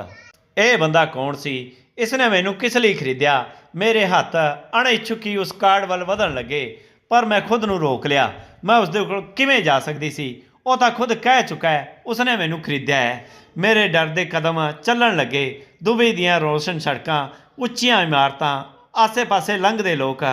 ਇਹ ਬੰਦਾ ਕੌਣ ਸੀ? ਇਸਨੇ ਮੈਨੂੰ ਕਿਸ ਲਈ ਖਰੀਦਿਆ? ਮੇਰੇ ਹੱਥ ਅਣਇੱਛੁਕੀ ਉਸ ਕਾਰਡ ਵੱਲ ਵਧਣ ਲੱਗੇ, ਪਰ ਮੈਂ ਖੁਦ ਨੂੰ ਰੋਕ ਲਿਆ। ਮੈਂ ਉਸ ਦੇ ਕੋਲ ਕਿਵੇਂ ਜਾ ਸਕਦੀ ਸੀ? ਉਹ ਤਾਂ ਖੁਦ ਕਹਿ ਚੁੱਕਾ ਹੈ, ਉਸਨੇ ਮੈਨੂੰ ਖਰੀਦਿਆ ਹੈ। ਮੇਰੇ ਡਰ ਦੇ ਕਦਮ ਚੱਲਣ ਲੱਗੇ। ਦੁਬਈ ਦੀਆਂ ਰੋਸ਼ਨ ਸੜਕਾਂ, ਉੱਚੀਆਂ ਇਮਾਰਤਾਂ, ਆਸੇ-ਪਾਸੇ ਲੰਘਦੇ ਲੋਕ,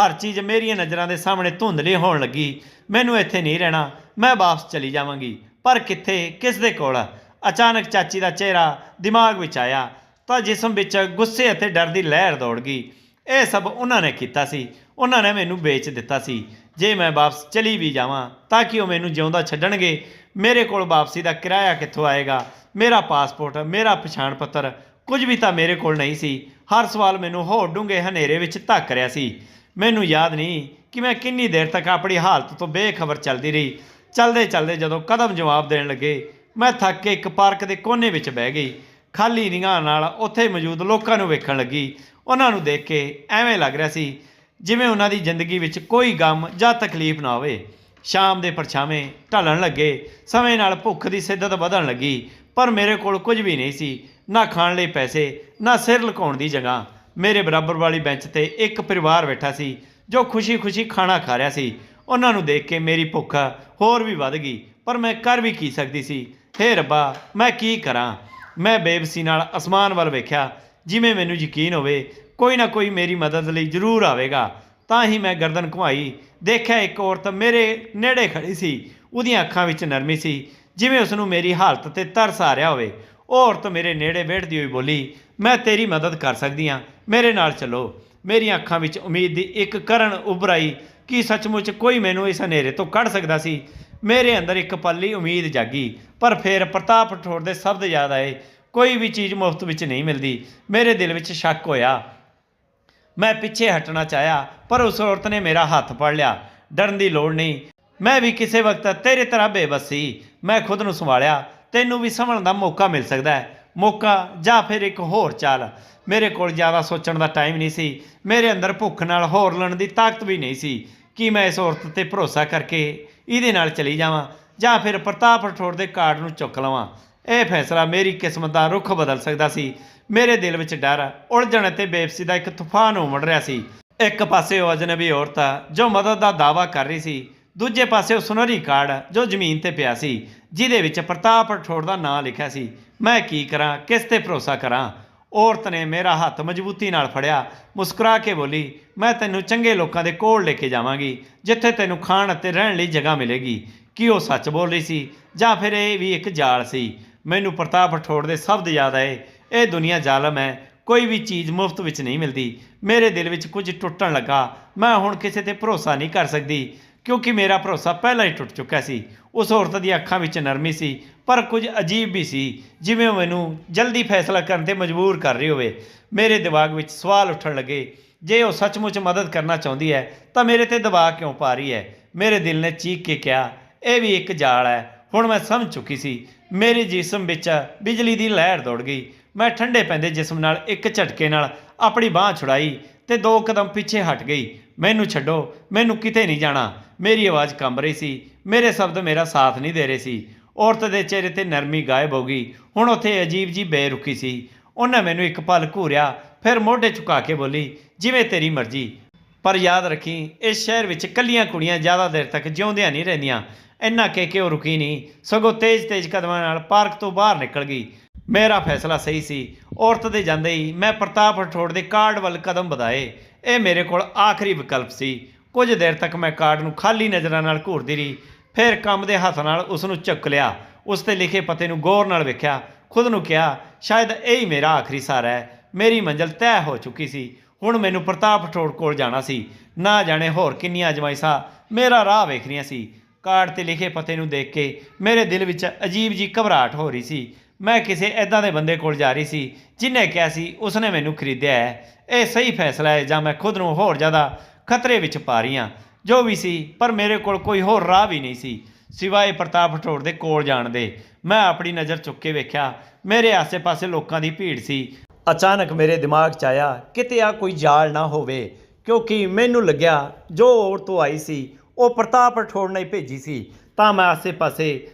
ਹਰ ਚੀਜ਼ ਮੇਰੀਆਂ ਨਜ਼ਰਾਂ ਦੇ ਸਾਹਮਣੇ ਧੁੰਦਲੀ ਹੋਣ ਲੱਗੀ। ਮੈਨੂੰ ਇੱਥੇ ਨਹੀਂ ਰਹਿਣਾ, ਮੈਂ ਵਾਪਸ ਚਲੀ ਜਾਵਾਂਗੀ। ਪਰ ਕਿੱਥੇ? ਕਿਸ ਦੇ ਕੋਲ? ਅਚਾਨਕ ਚਾਚੀ ਦਾ ਚਿਹਰਾ ਦਿਮਾਗ ਵਿੱਚ ਆਇਆ ਤਾਂ ਜਿਸਮ ਵਿੱਚ ਗੁੱਸੇ ਅਤੇ ਡਰ ਦੀ ਲਹਿਰ ਦੌੜ ਗਈ। ਇਹ ਸਭ ਉਹਨਾਂ ਨੇ ਕੀਤਾ ਸੀ। ਉਹਨਾਂ ਨੇ ਮੈਨੂੰ ਵੇਚ ਦਿੱਤਾ ਸੀ। ਜੇ ਮੈਂ ਵਾਪਸ ਚਲੀ ਵੀ ਜਾਵਾਂ ਤਾਂ ਕਿ ਉਹ ਮੈਨੂੰ ਜਿਉਂਦਾ ਛੱਡਣਗੇ? ਮੇਰੇ ਕੋਲ ਵਾਪਸੀ ਦਾ ਕਿਰਾਇਆ ਕਿੱਥੋਂ ਆਏਗਾ? ਮੇਰਾ ਪਾਸਪੋਰਟ, ਮੇਰਾ ਪਛਾਣ ਪੱਤਰ, ਕੁਝ ਵੀ ਤਾਂ ਮੇਰੇ ਕੋਲ ਨਹੀਂ ਸੀ। ਹਰ ਸਵਾਲ ਮੈਨੂੰ ਹੋਰ ਡੂੰਘੇ ਹਨੇਰੇ ਵਿੱਚ ਧੱਕ ਰਿਹਾ ਸੀ। ਮੈਨੂੰ ਯਾਦ ਨਹੀਂ ਕਿ ਮੈਂ ਕਿੰਨੀ ਦੇਰ ਤੱਕ ਆਪਣੀ ਹਾਲਤ ਤੋਂ ਬੇਖਬਰ ਚੱਲਦੀ ਰਹੀ। ਚੱਲਦੇ ਚਲਦੇ ਜਦੋਂ ਕਦਮ ਜਵਾਬ ਦੇਣ ਲੱਗੇ ਮੈਂ ਥੱਕ ਕੇ ਇੱਕ ਪਾਰਕ ਦੇ ਕੋਨੇ ਵਿੱਚ ਬਹਿ ਗਈ। ਖਾਲੀ ਨਿਗਾਹ ਨਾਲ ਉੱਥੇ ਮੌਜੂਦ ਲੋਕਾਂ ਨੂੰ ਵੇਖਣ ਲੱਗੀ। ਉਹਨਾਂ ਨੂੰ ਦੇਖ ਕੇ ਐਵੇਂ ਲੱਗ ਰਿਹਾ ਸੀ ਜਿਵੇਂ ਉਹਨਾਂ ਦੀ ਜ਼ਿੰਦਗੀ ਵਿੱਚ ਕੋਈ ਗਮ ਜਾਂ ਤਕਲੀਫ ਨਾ ਹੋਵੇ। ਸ਼ਾਮ ਦੇ ਪਰਛਾਵੇਂ ਢਲਣ ਲੱਗੇ। ਸਮੇਂ ਨਾਲ ਭੁੱਖ ਦੀ ਸਿੱਧਤ ਵਧਣ ਲੱਗੀ। ਪਰ ਮੇਰੇ ਕੋਲ ਕੁਝ ਵੀ ਨਹੀਂ ਸੀ। ਨਾ ਖਾਣ ਲਈ ਪੈਸੇ, ਨਾ ਸਿਰ ਲੁਕਾਉਣ ਦੀ ਜਗ੍ਹਾ। ਮੇਰੇ ਬਰਾਬਰ ਵਾਲੀ ਬੈਂਚ ਤੇ ਇੱਕ ਪਰਿਵਾਰ ਬੈਠਾ ਸੀ ਜੋ ਖੁਸ਼ੀ-ਖੁਸ਼ੀ ਖਾਣਾ ਖਾ ਰਿਹਾ ਸੀ। ਉਹਨਾਂ ਨੂੰ ਦੇਖ ਕੇ ਮੇਰੀ ਭੁੱਖ ਹੋਰ ਵੀ ਵੱਧ ਗਈ। ਪਰ ਮੈਂ ਕਰ ਵੀ ਕੀ ਸਕਦੀ ਸੀ? ਹੇ ਰੱਬਾ, ਮੈਂ ਕੀ ਕਰਾਂ? ਮੈਂ ਬੇਬਸੀ ਨਾਲ ਅਸਮਾਨ ਵੱਲ ਵੇਖਿਆ। ਜਿਵੇਂ ਮੈਨੂੰ ਯਕੀਨ ਹੋਵੇ, ਕੋਈ ਨਾ ਕੋਈ ਮੇਰੀ ਮਦਦ ਲਈ ਜ਼ਰੂਰ ਆਵੇਗਾ। ਤਾਂ ਹੀ ਮੈਂ ਗਰਦਨ ਘੁਮਾਈ। ਦੇਖਿਆ ਇੱਕ ਔਰਤ ਮੇਰੇ ਨੇੜੇ ਖੜੀ ਸੀ। ਉਹਦੀਆਂ ਅੱਖਾਂ ਵਿੱਚ ਨਰਮੀ ਸੀ। ਜਿਵੇਂ ਉਸ ਨੂੰ ਮੇਰੀ ਹਾਲਤ ਤੇ ਤਰਸ ਆ ਰਿਹਾ ਹੋਵੇ। ਉਹ ਔਰਤ ਮੇਰੇ ਨੇੜੇ ਬੈਠਦੀ ਹੋਈ ਬੋਲੀ, ਮੈਂ ਤੇਰੀ ਮਦਦ ਕਰ ਸਕਦੀ ਹਾਂ। ਮੇਰੇ ਨਾਲ ਚੱਲੋ। ਮੇਰੀਆਂ ਅੱਖਾਂ ਵਿੱਚ ਉਮੀਦ ਦੀ ਇੱਕ ਕਰਨ ਉਭਰਾਈ ਕਿ ਸੱਚਮੁੱਚ ਕੋਈ ਮੈਨੂੰ ਇਸ ਹਨੇਰੇ ਤੋਂ ਕੱਢ ਸਕਦਾ ਸੀ। ਮੇਰੇ ਅੰਦਰ ਇੱਕ ਪੱਲੀ ਉਮੀਦ ਜਾਗੀ, ਪਰ ਫਿਰ ਪ੍ਰਤਾਪ ਠੋਰ ਦੇ ਸ਼ਬਦ ਯਾਦ ਆਏ। ਕੋਈ ਵੀ ਚੀਜ਼ ਮੁਫਤ ਵਿੱਚ ਨਹੀਂ ਮਿਲਦੀ। ਮੇਰੇ ਦਿਲ ਵਿੱਚ ਸ਼ੱਕ ਹੋਇਆ। ਮੈਂ ਪਿੱਛੇ ਹਟਣਾ ਚਾਹਿਆ, ਪਰ ਉਸ ਔਰਤ ਨੇ ਮੇਰਾ ਹੱਥ ਫੜ ਲਿਆ। ਡਰਨ ਦੀ ਲੋੜ ਨਹੀਂ। ਮੈਂ ਵੀ ਕਿਸੇ ਵਕਤ ਤੇਰੇ ਤਰ੍ਹਾਂ ਬੇਬਸੀ। ਮੈਂ ਖੁਦ ਨੂੰ ਸੰਭਾਲਿਆ। ਤੈਨੂੰ ਵੀ ਸੰਭਲਣ ਦਾ ਮੌਕਾ ਮਿਲ ਸਕਦਾ ਹੈ। ਮੌਕਾ ਜਾਂ ਫਿਰ ਇੱਕ ਹੋਰ ਚਾਲ। ਮੇਰੇ ਕੋਲ ਜ਼ਿਆਦਾ ਸੋਚਣ ਦਾ ਟਾਈਮ ਨਹੀਂ ਸੀ। ਮੇਰੇ ਅੰਦਰ ਭੁੱਖ ਨਾਲ ਹੋਰ ਲੜਨ ਦੀ ਤਾਕਤ ਵੀ ਨਹੀਂ ਸੀ। ਕਿ ਮੈਂ ਇਸ ਔਰਤ ਤੇ ਭਰੋਸਾ ਕਰਕੇ ਇਹਦੇ ਨਾਲ ਚਲੀ ਜਾਵਾਂ ਜਾਂ ਫਿਰ ਪ੍ਰਤਾਪ ਰਠੌੜ ਦੇ ਕਾਰਡ ਨੂੰ ਚੁੱਕ ਲਵਾਂ। ਇਹ ਫੈਸਲਾ ਮੇਰੀ ਕਿਸਮਤ ਦਾ ਰੁਖ ਬਦਲ ਸਕਦਾ ਸੀ। ਮੇਰੇ ਦਿਲ ਵਿੱਚ ਡਰ ਉਲਝਣ ਅਤੇ ਬੇਬਸੀ ਦਾ ਇੱਕ ਤੂਫਾਨ ਉਮੜ ਰਿਹਾ ਸੀ। ਇੱਕ ਪਾਸੇ ਉਹ ਅਜਨਬੀ ਔਰਤ ਆ, ਜੋ ਮਦਦ ਦਾ ਦਾਵਾ ਕਰ ਰਹੀ ਸੀ ਦੂਜੇ ਪਾਸੇ ਉਹ ਸੁਨਹਿਰੀ ਕਾਰਡ ਜੋ ਜ਼ਮੀਨ ਤੇ ਪਿਆ ਸੀ ਜਿਹਦੇ ਵਿੱਚ ਪ੍ਰਤਾਪ ਰਠੌੜ ਦਾ ਨਾਂ ਲਿਖਿਆ ਸੀ। ਮੈਂ ਕੀ ਕਰਾਂ ਕਿਸ ਤੇ ਭਰੋਸਾ ਕਰਾਂ? ਔਰਤ ਨੇ ਮੇਰਾ ਹੱਥ ਮਜ਼ਬੂਤੀ ਨਾਲ ਫੜਿਆ। ਮੁਸਕਰਾ ਕੇ ਬੋਲੀ, ਮੈਂ ਤੈਨੂੰ ਚੰਗੇ ਲੋਕਾਂ ਦੇ ਕੋਲ ਲੈ ਕੇ ਜਾਵਾਂਗੀ, ਜਿੱਥੇ ਤੈਨੂੰ ਖਾਣ ਅਤੇ ਰਹਿਣ ਲਈ ਜਗ੍ਹਾ ਮਿਲੇਗੀ। ਕੀ ਉਹ ਸੱਚ ਬੋਲ ਰਹੀ ਸੀ? ਜਾਂ ਫਿਰ ਇਹ ਵੀ ਇੱਕ ਜਾਲ ਸੀ? ਮੈਨੂੰ ਪ੍ਰਤਾਪ ਰਠੌੜ ਦੇ ਸ਼ਬਦ ਯਾਦ ਆਏ। ਇਹ ਦੁਨੀਆ ਜ਼ਾਲਮ ਹੈ, ਕੋਈ ਵੀ ਚੀਜ਼ ਮੁਫਤ ਵਿੱਚ ਨਹੀਂ ਮਿਲਦੀ। ਮੇਰੇ ਦਿਲ ਵਿੱਚ ਕੁਝ ਟੁੱਟਣ ਲੱਗਾ। ਮੈਂ ਹੁਣ ਕਿਸੇ ਤੇ ਭਰੋਸਾ ਨਹੀਂ ਕਰ ਸਕਦੀ। ਕਿਉਂਕਿ ਮੇਰਾ ਭਰੋਸਾ ਪਹਿਲਾਂ ਹੀ ਟੁੱਟ ਚੁੱਕਾ ਸੀ। ਉਸ ਔਰਤ ਦੀਆਂ ਅੱਖਾਂ ਵਿੱਚ ਨਰਮੀ ਸੀ, ਪਰ ਕੁਝ ਅਜੀਬ ਵੀ ਸੀ, ਜਿਵੇਂ ਉਹ ਮੈਨੂੰ ਜਲਦੀ ਫੈਸਲਾ ਕਰਨ ਤੇ ਮਜਬੂਰ ਕਰ ਰਹੀ ਹੋਵੇ। ਮੇਰੇ ਦਿਮਾਗ ਵਿੱਚ ਸਵਾਲ ਉੱਠਣ ਲੱਗੇ, ਜੇ ਉਹ ਸੱਚਮੁੱਚ ਮਦਦ ਕਰਨਾ ਚਾਹੁੰਦੀ ਹੈ, ਤਾਂ ਮੇਰੇ ਤੇ ਦਬਾਅ ਕਿਉਂ ਪਾ ਰਹੀ ਹੈ? ਮੇਰੇ ਦਿਲ ਨੇ ਚੀਕ ਕੇ ਕਿਹਾ, ਇਹ ਵੀ ਇੱਕ ਜਾਲ ਹੈ। ਹੁਣ ਮੈਂ ਸਮਝ ਚੁੱਕੀ ਸੀ, ਮੇਰੇ ਜਿਸਮ ਵਿੱਚ ਬਿਜਲੀ ਦੀ ਲਹਿਰ ਦੌੜ ਗਈ। ਮੈਂ ਠੰਡੇ ਪੈਂਦੇ ਜਿਸਮ ਨਾਲ ਇੱਕ ਝਟਕੇ ਨਾਲ ਆਪਣੀ ਬਾਹ ਛੁਡਾਈ ਤੇ ਦੋ ਕਦਮ ਪਿੱਛੇ ਹਟ ਗਈ। ਮੈਨੂੰ ਛੱਡੋ, ਮੈਨੂੰ ਕਿਤੇ ਨਹੀਂ ਜਾਣਾ। ਮੇਰੀ ਆਵਾਜ਼ ਕੰਬ ਰਹੀ ਸੀ। ਮੇਰੇ ਸ਼ਬਦ ਮੇਰਾ ਸਾਥ ਨਹੀਂ ਦੇ ਰਹੇ ਸੀ। ਔਰਤ ਦੇ ਚਿਹਰੇ ਤੇ ਨਰਮੀ ਗਾਇਬ ਹੋ ਗਈ। ਹੁਣ ਉੱਥੇ ਅਜੀਬ ਜੀ ਬੇਰੁਖੀ ਸੀ। ਉਹਨੇ ਮੈਨੂੰ ਇੱਕ ਪਲ ਘੂਰਿਆ, ਫਿਰ ਮੋਢੇ ਝੁਕਾ ਕੇ ਬੋਲੀ, ਜਿਵੇਂ ਤੇਰੀ ਮਰਜ਼ੀ। ਪਰ ਯਾਦ ਰੱਖੀ, ਇਸ ਸ਼ਹਿਰ ਵਿੱਚ ਕੱਲੀਆਂ ਕੁੜੀਆਂ ਜ਼ਿਆਦਾ ਦੇਰ ਤੱਕ ਜਿਉਂਦਿਆਂ ਨਹੀਂ ਰਹਿੰਦੀਆਂ। ਇੰਨਾ ਕਹਿ ਕੇ ਉਹ ਰੁਕੀ ਨਹੀਂ। ਸਗੋਂ ਤੇਜ਼-ਤੇਜ਼ ਕਦਮਾਂ ਨਾਲ ਪਾਰਕ ਤੋਂ ਬਾਹਰ ਨਿਕਲ ਗਈ। ਮੇਰਾ ਫੈਸਲਾ ਸਹੀ ਸੀ। ਔਰਤ ਦੇ ਜਾਂਦੇ ਹੀ ਮੈਂ ਪ੍ਰਤਾਪ ਰਠੌੜ ਦੇ ਕਾਰਡ ਵੱਲ ਕਦਮ ਵਧਾਏ। ਇਹ ਮੇਰੇ ਕੋਲ ਆਖਰੀ ਵਿਕਲਪ ਸੀ। ਕੁਝ ਦੇਰ ਤੱਕ ਮੈਂ ਕਾਰਡ ਨੂੰ ਖਾਲੀ ਨਜ਼ਰਾਂ ਨਾਲ ਘੂਰਦੀ ਰਹੀ। ਫਿਰ ਕੰਮ ਦੇ ਹੱਥ ਨਾਲ ਉਸ ਨੂੰ ਚੱਕ ਲਿਆ। ਉਸ ਤੇ ਲਿਖੇ ਪਤੇ ਨੂੰ ਗੌਰ ਨਾਲ ਵੇਖਿਆ। ਖੁਦ ਨੂੰ ਕਿਹਾ, ਸ਼ਾਇਦ ਇਹ ਹੀ ਮੇਰਾ ਆਖਰੀ ਸਹਾਰਾ ਹੈ। ਮੇਰੀ ਮੰਜ਼ਲ ਤੈਅ ਹੋ ਚੁੱਕੀ ਸੀ। ਹੁਣ ਮੈਨੂੰ ਪ੍ਰਤਾਪ ਰਠੌੜ ਕੋਲ ਜਾਣਾ ਸੀ। ਨਾ ਜਾਣੇ ਹੋਰ ਕਿੰਨੀਆਂ ਅਜਮਾਇਸ਼ਾਂ ਮੇਰਾ ਰਾਹ ਵੇਖ ਰਹੀਆਂ ਸੀ। ਕਾਰਡ ਤੇ ਲਿਖੇ ਪਤੇ ਨੂੰ ਦੇਖ ਕੇ ਮੇਰੇ ਦਿਲ ਵਿੱਚ ਅਜੀਬ ਜੀ ਘਬਰਾਹਟ ਹੋ ਰਹੀ ਸੀ। ਮੈਂ ਕਿਸੇ ਐਦਾਂ ਦੇ ਬੰਦੇ ਕੋਲ ਜਾ ਰਹੀ ਸੀ, ਜਿਨੇ ਕਿਹਾ ਸੀ, ਉਸਨੇ ਮੈਨੂੰ ਖਰੀਦਿਆ ਹੈ। ਇਹ ਸਹੀ ਫੈਸਲਾ ਹੈ ਜਾਂ ਮੈਂ ਖੁਦ ਨੂੰ ਹੋਰ ਜ਼ਿਆਦਾ ਖਤਰੇ ਵਿੱਚ ਪਾ ਰਹੀ ਹਾਂ? ਜੋ ਵੀ ਸੀ, ਪਰ ਮੇਰੇ ਕੋਲ ਕੋਈ ਹੋਰ ਰਾਹ ਵੀ ਨਹੀਂ ਸੀ। ਸਿਵਾਏ ਪ੍ਰਤਾਪ ਰਠੌੜ ਦੇ ਕੋਲ ਜਾਣ ਦੇ। ਮੈਂ ਆਪਣੀ ਨਜ਼ਰ ਚੁੱਕ ਕੇ ਵੇਖਿਆ, ਮੇਰੇ ਆਸੇ-ਪਾਸੇ ਲੋਕਾਂ ਦੀ ਭੀੜ ਸੀ। ਅਚਾਨਕ ਮੇਰੇ ਦਿਮਾਗ 'ਚ ਆਇਆ, ਕਿਤੇ ਆ ਕੋਈ ਜਾਲ ਨਾ ਹੋਵੇ, ਕਿਉਂਕਿ ਮੈਨੂੰ ਲੱਗਿਆ, ਜੋ ਔਰ ਆਈ ਸੀ, ਉਹ ਪ੍ਰਤਾਪ ਰਠੌੜ ਨੇ ਭੇਜੀ ਸੀ। ਤਾਂ ਮੈਂ ਆਸੇ-ਪਾਸੇ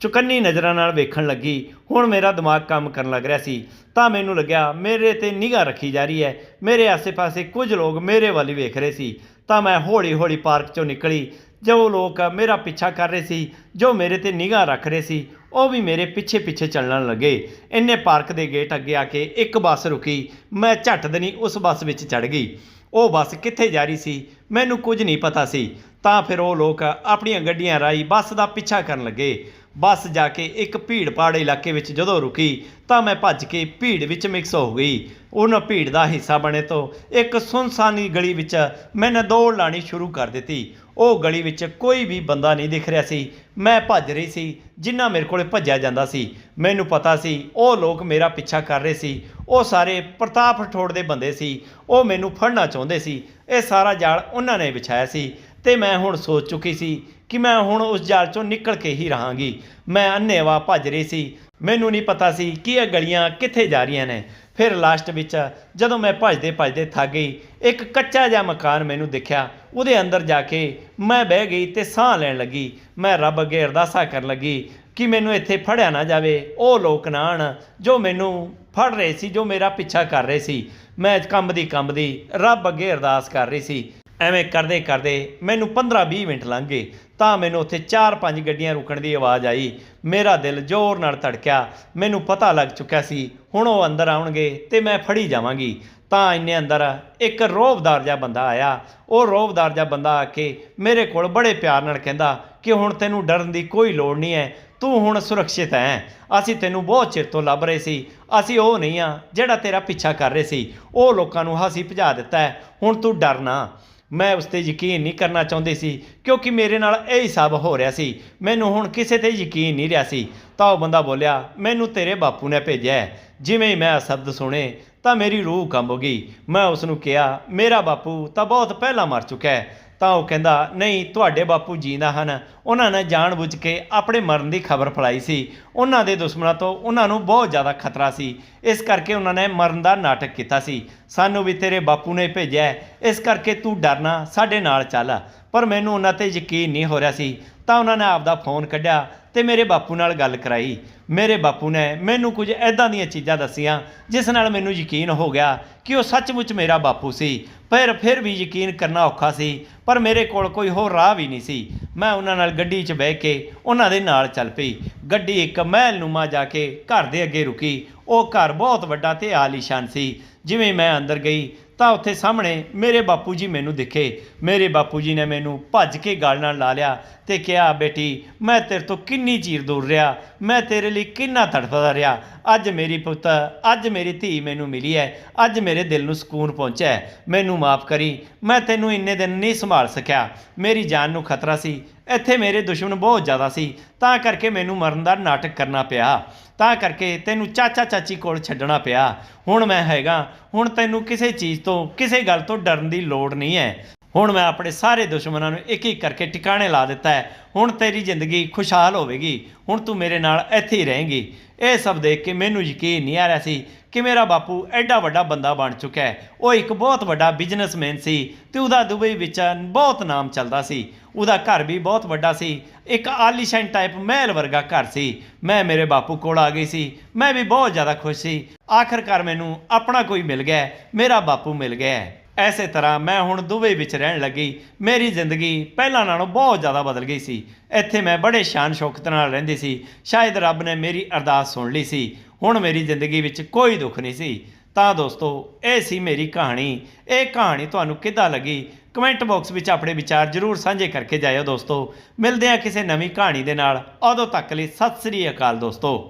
ਚੁਕੰਨੀ ਨਜ਼ਰਾਂ ਨਾਲ ਵੇਖਣ ਲੱਗੀ। ਹੁਣ ਮੇਰਾ ਦਿਮਾਗ ਕੰਮ ਕਰਨ ਲੱਗ ਰਿਹਾ ਸੀ। ਤਾਂ ਮੈਨੂੰ ਲੱਗਿਆ, ਮੇਰੇ ਤੇ ਨਿਗਾਹ ਰੱਖੀ ਜਾ ਰਹੀ ਹੈ। ਮੇਰੇ ਆਸੇ-ਪਾਸੇ ਕੁਝ ਲੋਕ ਮੇਰੇ ਵੱਲ ਹੀ ਵੇਖ ਰਹੇ ਸੀ। ਤਾਂ ਮੈਂ ਹੌਲੀ-ਹੌਲੀ ਪਾਰਕ ਚੋਂ ਨਿਕਲੀ। ਜੋ ਲੋਕ ਮੇਰਾ ਪਿੱਛਾ ਕਰ ਰਹੇ ਸੀ, ਜੋ ਮੇਰੇ ਤੇ ਨਿਗਾਹ ਰੱਖ ਰਹੇ ਸੀ, ਉਹ ਵੀ ਮੇਰੇ ਪਿੱਛੇ-ਪਿੱਛੇ ਚੱਲਣ ਲੱਗੇ। ਇੰਨੇ ਪਾਰਕ ਦੇ ਗੇਟ ਅੱਗੇ ਆ ਕੇ ਇੱਕ ਬੱਸ ਰੁਕੀ। ਮੈਂ ਝੱਟ ਦਨੀ ਉਸ ਬੱਸ ਵਿੱਚ ਚੜ ਗਈ। ਉਹ ਬੱਸ ਕਿੱਥੇ ਜਾ ਰਹੀ ਸੀ, ਮੈਨੂੰ ਕੁਝ ਨਹੀਂ ਪਤਾ ਸੀ। ਤਾਂ ਫਿਰ ਉਹ ਲੋਕ ਆਪਣੀਆਂ ਗੱਡੀਆਂ ਰਾਹੀਂ ਬੱਸ ਦਾ ਪਿੱਛਾ ਕਰਨ ਲੱਗੇ। ਬੱਸ ਜਾ ਕੇ ਇੱਕ ਭੀੜ ਭਾੜ ਇਲਾਕੇ ਵਿੱਚ ਜਦੋਂ ਰੁਕੀ ਤਾਂ ਮੈਂ ਭੱਜ ਕੇ ਭੀੜ ਵਿੱਚ ਮਿਕਸ ਹੋ ਗਈ। ਉਹਨਾਂ ਭੀੜ ਦਾ ਹਿੱਸਾ ਬਣੇ ਤੋਂ ਇੱਕ ਸੁਨਸਾਨੀ ਗਲੀ ਵਿੱਚ ਮੈਨੇ ਦੌੜ ਲਾਣੀ ਸ਼ੁਰੂ ਕਰ ਦਿੱਤੀ। ਉਹ ਗਲੀ ਵਿੱਚ ਕੋਈ ਵੀ ਬੰਦਾ ਨਹੀਂ ਦਿਖ ਰਿਹਾ ਸੀ। ਮੈਂ ਭੱਜ ਰਹੀ ਸੀ, ਜਿੰਨਾ ਮੇਰੇ ਕੋਲੇ ਭੱਜਿਆ ਜਾਂਦਾ ਸੀ। ਮੈਨੂੰ ਪਤਾ ਸੀ, ਉਹ ਲੋਕ ਮੇਰਾ ਪਿੱਛਾ ਕਰ ਰਹੇ ਸੀ। ਉਹ ਸਾਰੇ ਪ੍ਰਤਾਪ ਰਠੌੜ ਦੇ ਬੰਦੇ ਸੀ। ਉਹ ਮੈਨੂੰ ਫੜਨਾ ਚਾਹੁੰਦੇ ਸੀ। ਇਹ ਸਾਰਾ ਜਾਲ ਉਹਨਾਂ ਨੇ ਵਿਛਾਇਆ ਸੀ। ਤੇ ਮੈਂ ਹੁਣ ਸੋਚ ਚੁੱਕੀ ਸੀ ਕਿ ਮੈਂ ਹੁਣ ਉਸ ਜਾਲ ਚੋਂ ਨਿਕਲ ਕੇ ਹੀ ਰਹਾਂਗੀ। ਮੈਂ ਅੰਨੇਵਾ ਭੱਜ ਰਹੀ ਸੀ। ਮੈਨੂੰ ਨਹੀਂ ਪਤਾ ਸੀ ਕਿ ਇਹ ਗਲੀਆਂ ਕਿੱਥੇ ਜਾ ਰਹੀਆਂ ਨੇ। ਫਿਰ ਲਾਸਟ ਵਿੱਚ ਜਦੋਂ ਮੈਂ ਭੱਜਦੇ ਭੱਜਦੇ ਥੱਕ ਗਈ, ਇੱਕ ਕੱਚਾ ਜਿਹਾ ਮਕਾਨ ਮੈਨੂੰ ਦਿਖਿਆ। ਉਹਦੇ ਅੰਦਰ ਜਾ ਕੇ ਮੈਂ ਬਹਿ ਗਈ ਤੇ ਸਾਹ ਲੈਣ ਲੱਗੀ। ਮੈਂ ਰੱਬ ਅੱਗੇ ਅਰਦਾਸਾਂ ਕਰਨ ਲੱਗੀ ਕਿ ਮੈਨੂੰ ਇੱਥੇ ਫੜਿਆ ਨਾ ਜਾਵੇ। ਉਹ ਲੋਕ ਨਾ ਆਉਣ ਜੋ ਮੈਨੂੰ ਫੜ ਰਹੇ ਸੀ, ਜੋ ਮੇਰਾ ਪਿੱਛਾ ਕਰ ਰਹੇ ਸੀ। ਮੈਂ ਕੰਬਦੀ ਕੰਬਦੀ ਰੱਬ ਅੱਗੇ ਅਰਦਾਸ ਕਰ ਰਹੀ ਸੀ। ਐਵੇਂ ਕਰਦੇ ਕਰਦੇ ਮੈਨੂੰ 15-20 ਮਿੰਟ ਲੰਘ ਗਏ, ਤਾਂ ਮੈਨੂੰ ਉੱਥੇ 4-5 ਗੱਡੀਆਂ ਰੁਕਣ ਦੀ ਆਵਾਜ਼ ਆਈ। ਮੇਰਾ ਦਿਲ ਜ਼ੋਰ ਨਾਲ ਧੜਕਿਆ। ਮੈਨੂੰ ਪਤਾ ਲੱਗ ਚੁੱਕਿਆ ਸੀ, ਹੁਣ ਉਹ ਅੰਦਰ ਆਉਣਗੇ ਤੇ ਮੈਂ ਫੜੀ ਜਾਵਾਂਗੀ। ਤਾਂ ਇੰਨੇ ਅੰਦਰ ਇੱਕ ਰੋਬਦਾਰ ਜਿਹਾ ਬੰਦਾ ਆਇਆ। ਉਹ ਰੋਬਦਾਰ ਜਿਹਾ ਬੰਦਾ ਆ ਕੇ ਮੇਰੇ ਕੋਲ ਬੜੇ ਪਿਆਰ ਨਾਲ ਕਹਿੰਦਾ ਕਿ ਹੁਣ ਤੈਨੂੰ ਡਰਨ ਦੀ ਕੋਈ ਲੋੜ ਨਹੀਂ ਹੈ ਤੂੰ ਹੁਣ ਸੁਰੱਖਿਅਤ ਹੈ ਅਸੀਂ ਤੈਨੂੰ ਬਹੁਤ ਚਿਰ ਤੋਂ ਲੱਭ ਰਹੇ ਸੀ। ਅਸੀਂ ਉਹ ਨਹੀਂ ਆ ਜਿਹੜਾ ਤੇਰਾ ਪਿੱਛਾ ਕਰ ਰਹੇ ਸੀ। ਉਹ ਲੋਕਾਂ ਨੂੰ ਹਾਸੀ ਭਜਾ ਦਿੱਤਾ ਹੈ ਹੁਣ ਤੂੰ ਡਰਨਾ ਮੈਂ ਉਸ ਤੇ ਯਕੀਨ ਨਹੀਂ ਕਰਨਾ ਚਾਹੁੰਦੀ ਸੀ, ਕਿਉਂਕਿ ਮੇਰੇ ਨਾਲ ਇਹ ਹੀ ਸਭ ਹੋ ਰਿਹਾ ਸੀ। ਮੈਨੂੰ ਹੁਣ ਕਿਸੇ ਤੇ ਯਕੀਨ ਨਹੀਂ ਰਿਹਾ ਸੀ। ਤਾਂ ਉਹ ਬੰਦਾ ਬੋਲਿਆ, ਮੈਨੂੰ ਤੇਰੇ ਬਾਪੂ ਨੇ ਭੇਜਿਆ ਜਿਵੇਂ ਹੀ ਮੈਂ ਸ਼ਬਦ ਸੁਣੇ, ਤਾਂ ਮੇਰੀ ਰੂਹ ਕੰਬ ਗਈ। ਮੈਂ ਉਸ ਨੂੰ ਕਿਹਾ, ਮੇਰਾ ਬਾਪੂ ਤਾਂ ਬਹੁਤ ਪਹਿਲਾਂ ਮਰ ਚੁੱਕਾ ਹੈ। ਤਾਂ ਉਹ ਕਹਿੰਦਾ, ਨਹੀਂ, ਤੁਹਾਡੇ ਬਾਪੂ ਜੀਂਦਾ ਹਨ। ਉਹਨਾਂ ਨੇ ਜਾਣਬੁੱਝ ਕੇ ਆਪਣੇ ਮਰਨ ਦੀ ਖਬਰ ਫੈਲਾਈ ਸੀ। ਉਹਨਾਂ ਦੇ ਦੁਸ਼ਮਣਾਂ ਤੋਂ ਉਹਨਾਂ ਨੂੰ ਬਹੁਤ ਜ਼ਿਆਦਾ ਖਤਰਾ ਸੀ। ਇਸ ਕਰਕੇ ਉਹਨਾਂ ਨੇ ਮਰਨ ਦਾ ਨਾਟਕ ਕੀਤਾ ਸੀ। ਸਾਨੂੰ ਵੀ ਤੇਰੇ ਬਾਪੂ ਨੇ ਭੇਜਿਆ ਇਸ ਕਰਕੇ ਤੂੰ ਡਰਨਾ, ਸਾਡੇ ਨਾਲ ਚੱਲ। ਪਰ ਮੈਨੂੰ ਉਹਨਾਂ ਤੇ ਯਕੀਨ ਨਹੀਂ ਹੋ ਰਿਹਾ ਸੀ। ਤਾਂ ਉਹਨਾਂ ਨੇ ਆਪਦਾ ਫੋਨ ਕੱਢਿਆ ਤੇ ਮੇਰੇ ਬਾਪੂ ਨਾਲ ਗੱਲ ਕਰਾਈ। ਮੇਰੇ ਬਾਪੂ ਨੇ ਮੈਨੂੰ ਕੁਝ ਐਦਾਂ ਦੀਆਂ ਚੀਜ਼ਾਂ ਦੱਸੀਆਂ, ਜਿਸ ਨਾਲ ਮੈਨੂੰ ਯਕੀਨ ਹੋ ਗਿਆ ਕਿ ਉਹ ਸੱਚਮੁੱਚ ਮੇਰਾ ਬਾਪੂ ਸੀ। ਪਰ ਫਿਰ ਵੀ ਯਕੀਨ ਕਰਨਾ ਔਖਾ ਸੀ, ਪਰ ਮੇਰੇ ਕੋਲ ਕੋਈ ਹੋਰ ਰਾਹ ਵੀ ਨਹੀਂ ਸੀ। ਮੈਂ ਉਹਨਾਂ ਨਾਲ ਗੱਡੀ 'ਚ ਬਹਿ ਕੇ ਉਹਨਾਂ ਦੇ ਨਾਲ ਚੱਲ ਪਈ। ਗੱਡੀ ਇੱਕ ਮਹਿਲ ਨੂਮਾ ਜਾ ਕੇ ਘਰ ਦੇ ਅੱਗੇ ਰੁਕੀ। ਉਹ ਘਰ ਬਹੁਤ ਵੱਡਾ ਤੇ ਆਲੀਸ਼ਾਨ ਸੀ। ਜਿਵੇਂ ਮੈਂ ਅੰਦਰ ਗਈ ਤਾਂ ਉੱਥੇ ਸਾਹਮਣੇ ਮੇਰੇ ਬਾਪੂ ਜੀ ਮੈਨੂੰ ਦਿਖੇ। ਮੇਰੇ ਬਾਪੂ ਜੀ ਨੇ ਮੈਨੂੰ ਭੱਜ ਕੇ ਗਲ ਨਾਲ ਲਾ ਲਿਆ ਤੇ ਕਿਹਾ, ਬੇਟੀ, ਮੈਂ ਤੇਰੇ ਤੋਂ ਕਿੰਨੀ ਚੀਰ ਦੂਰ ਰਿਹਾ? ਮੈਂ ਤੇਰੇ ਲਈ ਕਿੰਨਾ ਤੜਫਦਾ ਰਿਹਾ? ਅੱਜ ਮੇਰੀ ਪੁੱਤ, ਅੱਜ ਮੇਰੀ ਧੀ ਮੈਨੂੰ ਮਿਲੀ ਹੈ ਅੱਜ ਮੇਰੇ ਦਿਲ ਨੂੰ ਸਕੂਨ ਪਹੁੰਚਿਆ ਹੈ ਮੈਨੂੰ ਮਾਫ ਕਰੀ। ਮੈਂ ਤੈਨੂੰ ਇੰਨੇ ਦਿਨ ਨਹੀਂ ਸੰਭਾਲ ਸਕਿਆ। ਮੇਰੀ ਜਾਨ ਨੂੰ ਖਤਰਾ ਸੀ। ਇੱਥੇ ਮੇਰੇ ਦੁਸ਼ਮਣ ਬਹੁਤ ਜ਼ਿਆਦਾ ਸੀ। ਤਾਂ ਕਰਕੇ ਮੈਨੂੰ ਮਰਨ ਦਾ ਨਾਟਕ ਕਰਨਾ ਪਿਆ। ਤਾਂ ਕਰਕੇ ਤੈਨੂੰ ਚਾਚਾ ਚਾਚੀ ਕੋਲ ਛੱਡਣਾ ਪਿਆ। ਹੁਣ ਮੈਂ ਹੈਗਾ, ਹੁਣ ਤੈਨੂੰ ਕਿਸੇ ਚੀਜ਼ ਤੋਂ, ਕਿਸੇ ਗੱਲ ਤੋਂ ਡਰਨ ਦੀ ਲੋੜ ਨਹੀਂ ਹੈ ਹੁਣ ਮੈਂ ਆਪਣੇ ਸਾਰੇ ਦੁਸ਼ਮਣਾਂ ਨੂੰ ਇੱਕ ਇੱਕ ਕਰਕੇ ਟਿਕਾਣੇ ਲਾ ਦਿੱਤਾ ਹੈ। ਹੁਣ ਤੇਰੀ ਜ਼ਿੰਦਗੀ ਖੁਸ਼ਹਾਲ ਹੋਵੇਗੀ। ਹੁਣ ਤੂੰ ਮੇਰੇ ਨਾਲ ਇੱਥੇ ਹੀ ਰਹੇਂਗੀ। ਇਹ ਸਭ ਦੇਖ ਕੇ ਮੈਨੂੰ ਯਕੀਨ ਨਹੀਂ ਆ ਰਿਹਾ ਸੀ ਕਿ ਮੇਰਾ ਬਾਪੂ ਐਡਾ ਵੱਡਾ ਬੰਦਾ ਬਣ ਚੁੱਕਾ ਹੈ। ਉਹ ਇੱਕ ਬਹੁਤ ਵੱਡਾ ਬਿਜ਼ਨਸਮੈਨ ਸੀ ਤੇ ਉਹਦਾ ਦੁਬਈ ਵਿੱਚ ਬਹੁਤ ਨਾਮ ਚੱਲਦਾ ਸੀ। ਉਹਦਾ ਘਰ ਵੀ ਬਹੁਤ ਵੱਡਾ ਸੀ। ਇੱਕ ਆਲੀਸ਼ਾਨ ਟਾਈਪ ਮਹਿਲ ਵਰਗਾ ਘਰ ਸੀ। ਮੈਂ ਮੇਰੇ ਬਾਪੂ ਕੋਲ ਆ ਗਈ ਸੀ। ਮੈਂ ਵੀ ਬਹੁਤ ਜ਼ਿਆਦਾ ਖੁਸ਼ ਸੀ। ਆਖਰਕਾਰ ਮੈਨੂੰ ਆਪਣਾ ਕੋਈ ਮਿਲ ਗਿਆ। ਮੇਰਾ ਬਾਪੂ ਮਿਲ ਗਿਆ ਐਸੇ ਤਰ੍ਹਾਂ ਮੈਂ ਹੁਣ ਦੁਬਈ ਵਿੱਚ ਰਹਿਣ ਲੱਗੀ। ਮੇਰੀ ਜ਼ਿੰਦਗੀ ਪਹਿਲਾਂ ਨਾਲੋਂ ਬਹੁਤ ਜ਼ਿਆਦਾ ਬਦਲ ਗਈ ਸੀ। ਇੱਥੇ ਮੈਂ ਬੜੇ ਸ਼ਾਨ ਸ਼ੌਕਤ ਨਾਲ ਰਹਿੰਦੀ ਸੀ। ਸ਼ਾਇਦ ਰੱਬ ਨੇ ਮੇਰੀ ਅਰਦਾਸ ਸੁਣ ਲਈ ਸੀ। ਹੁਣ ਮੇਰੀ ਜ਼ਿੰਦਗੀ ਵਿੱਚ ਕੋਈ ਦੁੱਖ ਨਹੀਂ ਸੀ। ਤਾਂ ਦੋਸਤੋ, ਇਹ ਸੀ ਮੇਰੀ ਕਹਾਣੀ। ਇਹ ਕਹਾਣੀ ਤੁਹਾਨੂੰ ਕਿੱਦਾਂ ਲੱਗੀ? ਕਮੈਂਟ ਬਾਕਸ ਵਿੱਚ ਆਪਣੇ ਵਿਚਾਰ ਜ਼ਰੂਰ ਸਾਂਝੇ ਕਰਕੇ ਜਾਇਓ ਦੋਸਤੋ। ਮਿਲਦੇ ਹਾਂ ਕਿਸੇ ਨਵੀਂ ਕਹਾਣੀ ਦੇ ਨਾਲ। ਉਦੋਂ ਤੱਕ ਲਈ ਸਤਿ ਸ੍ਰੀ ਅਕਾਲ ਦੋਸਤੋ।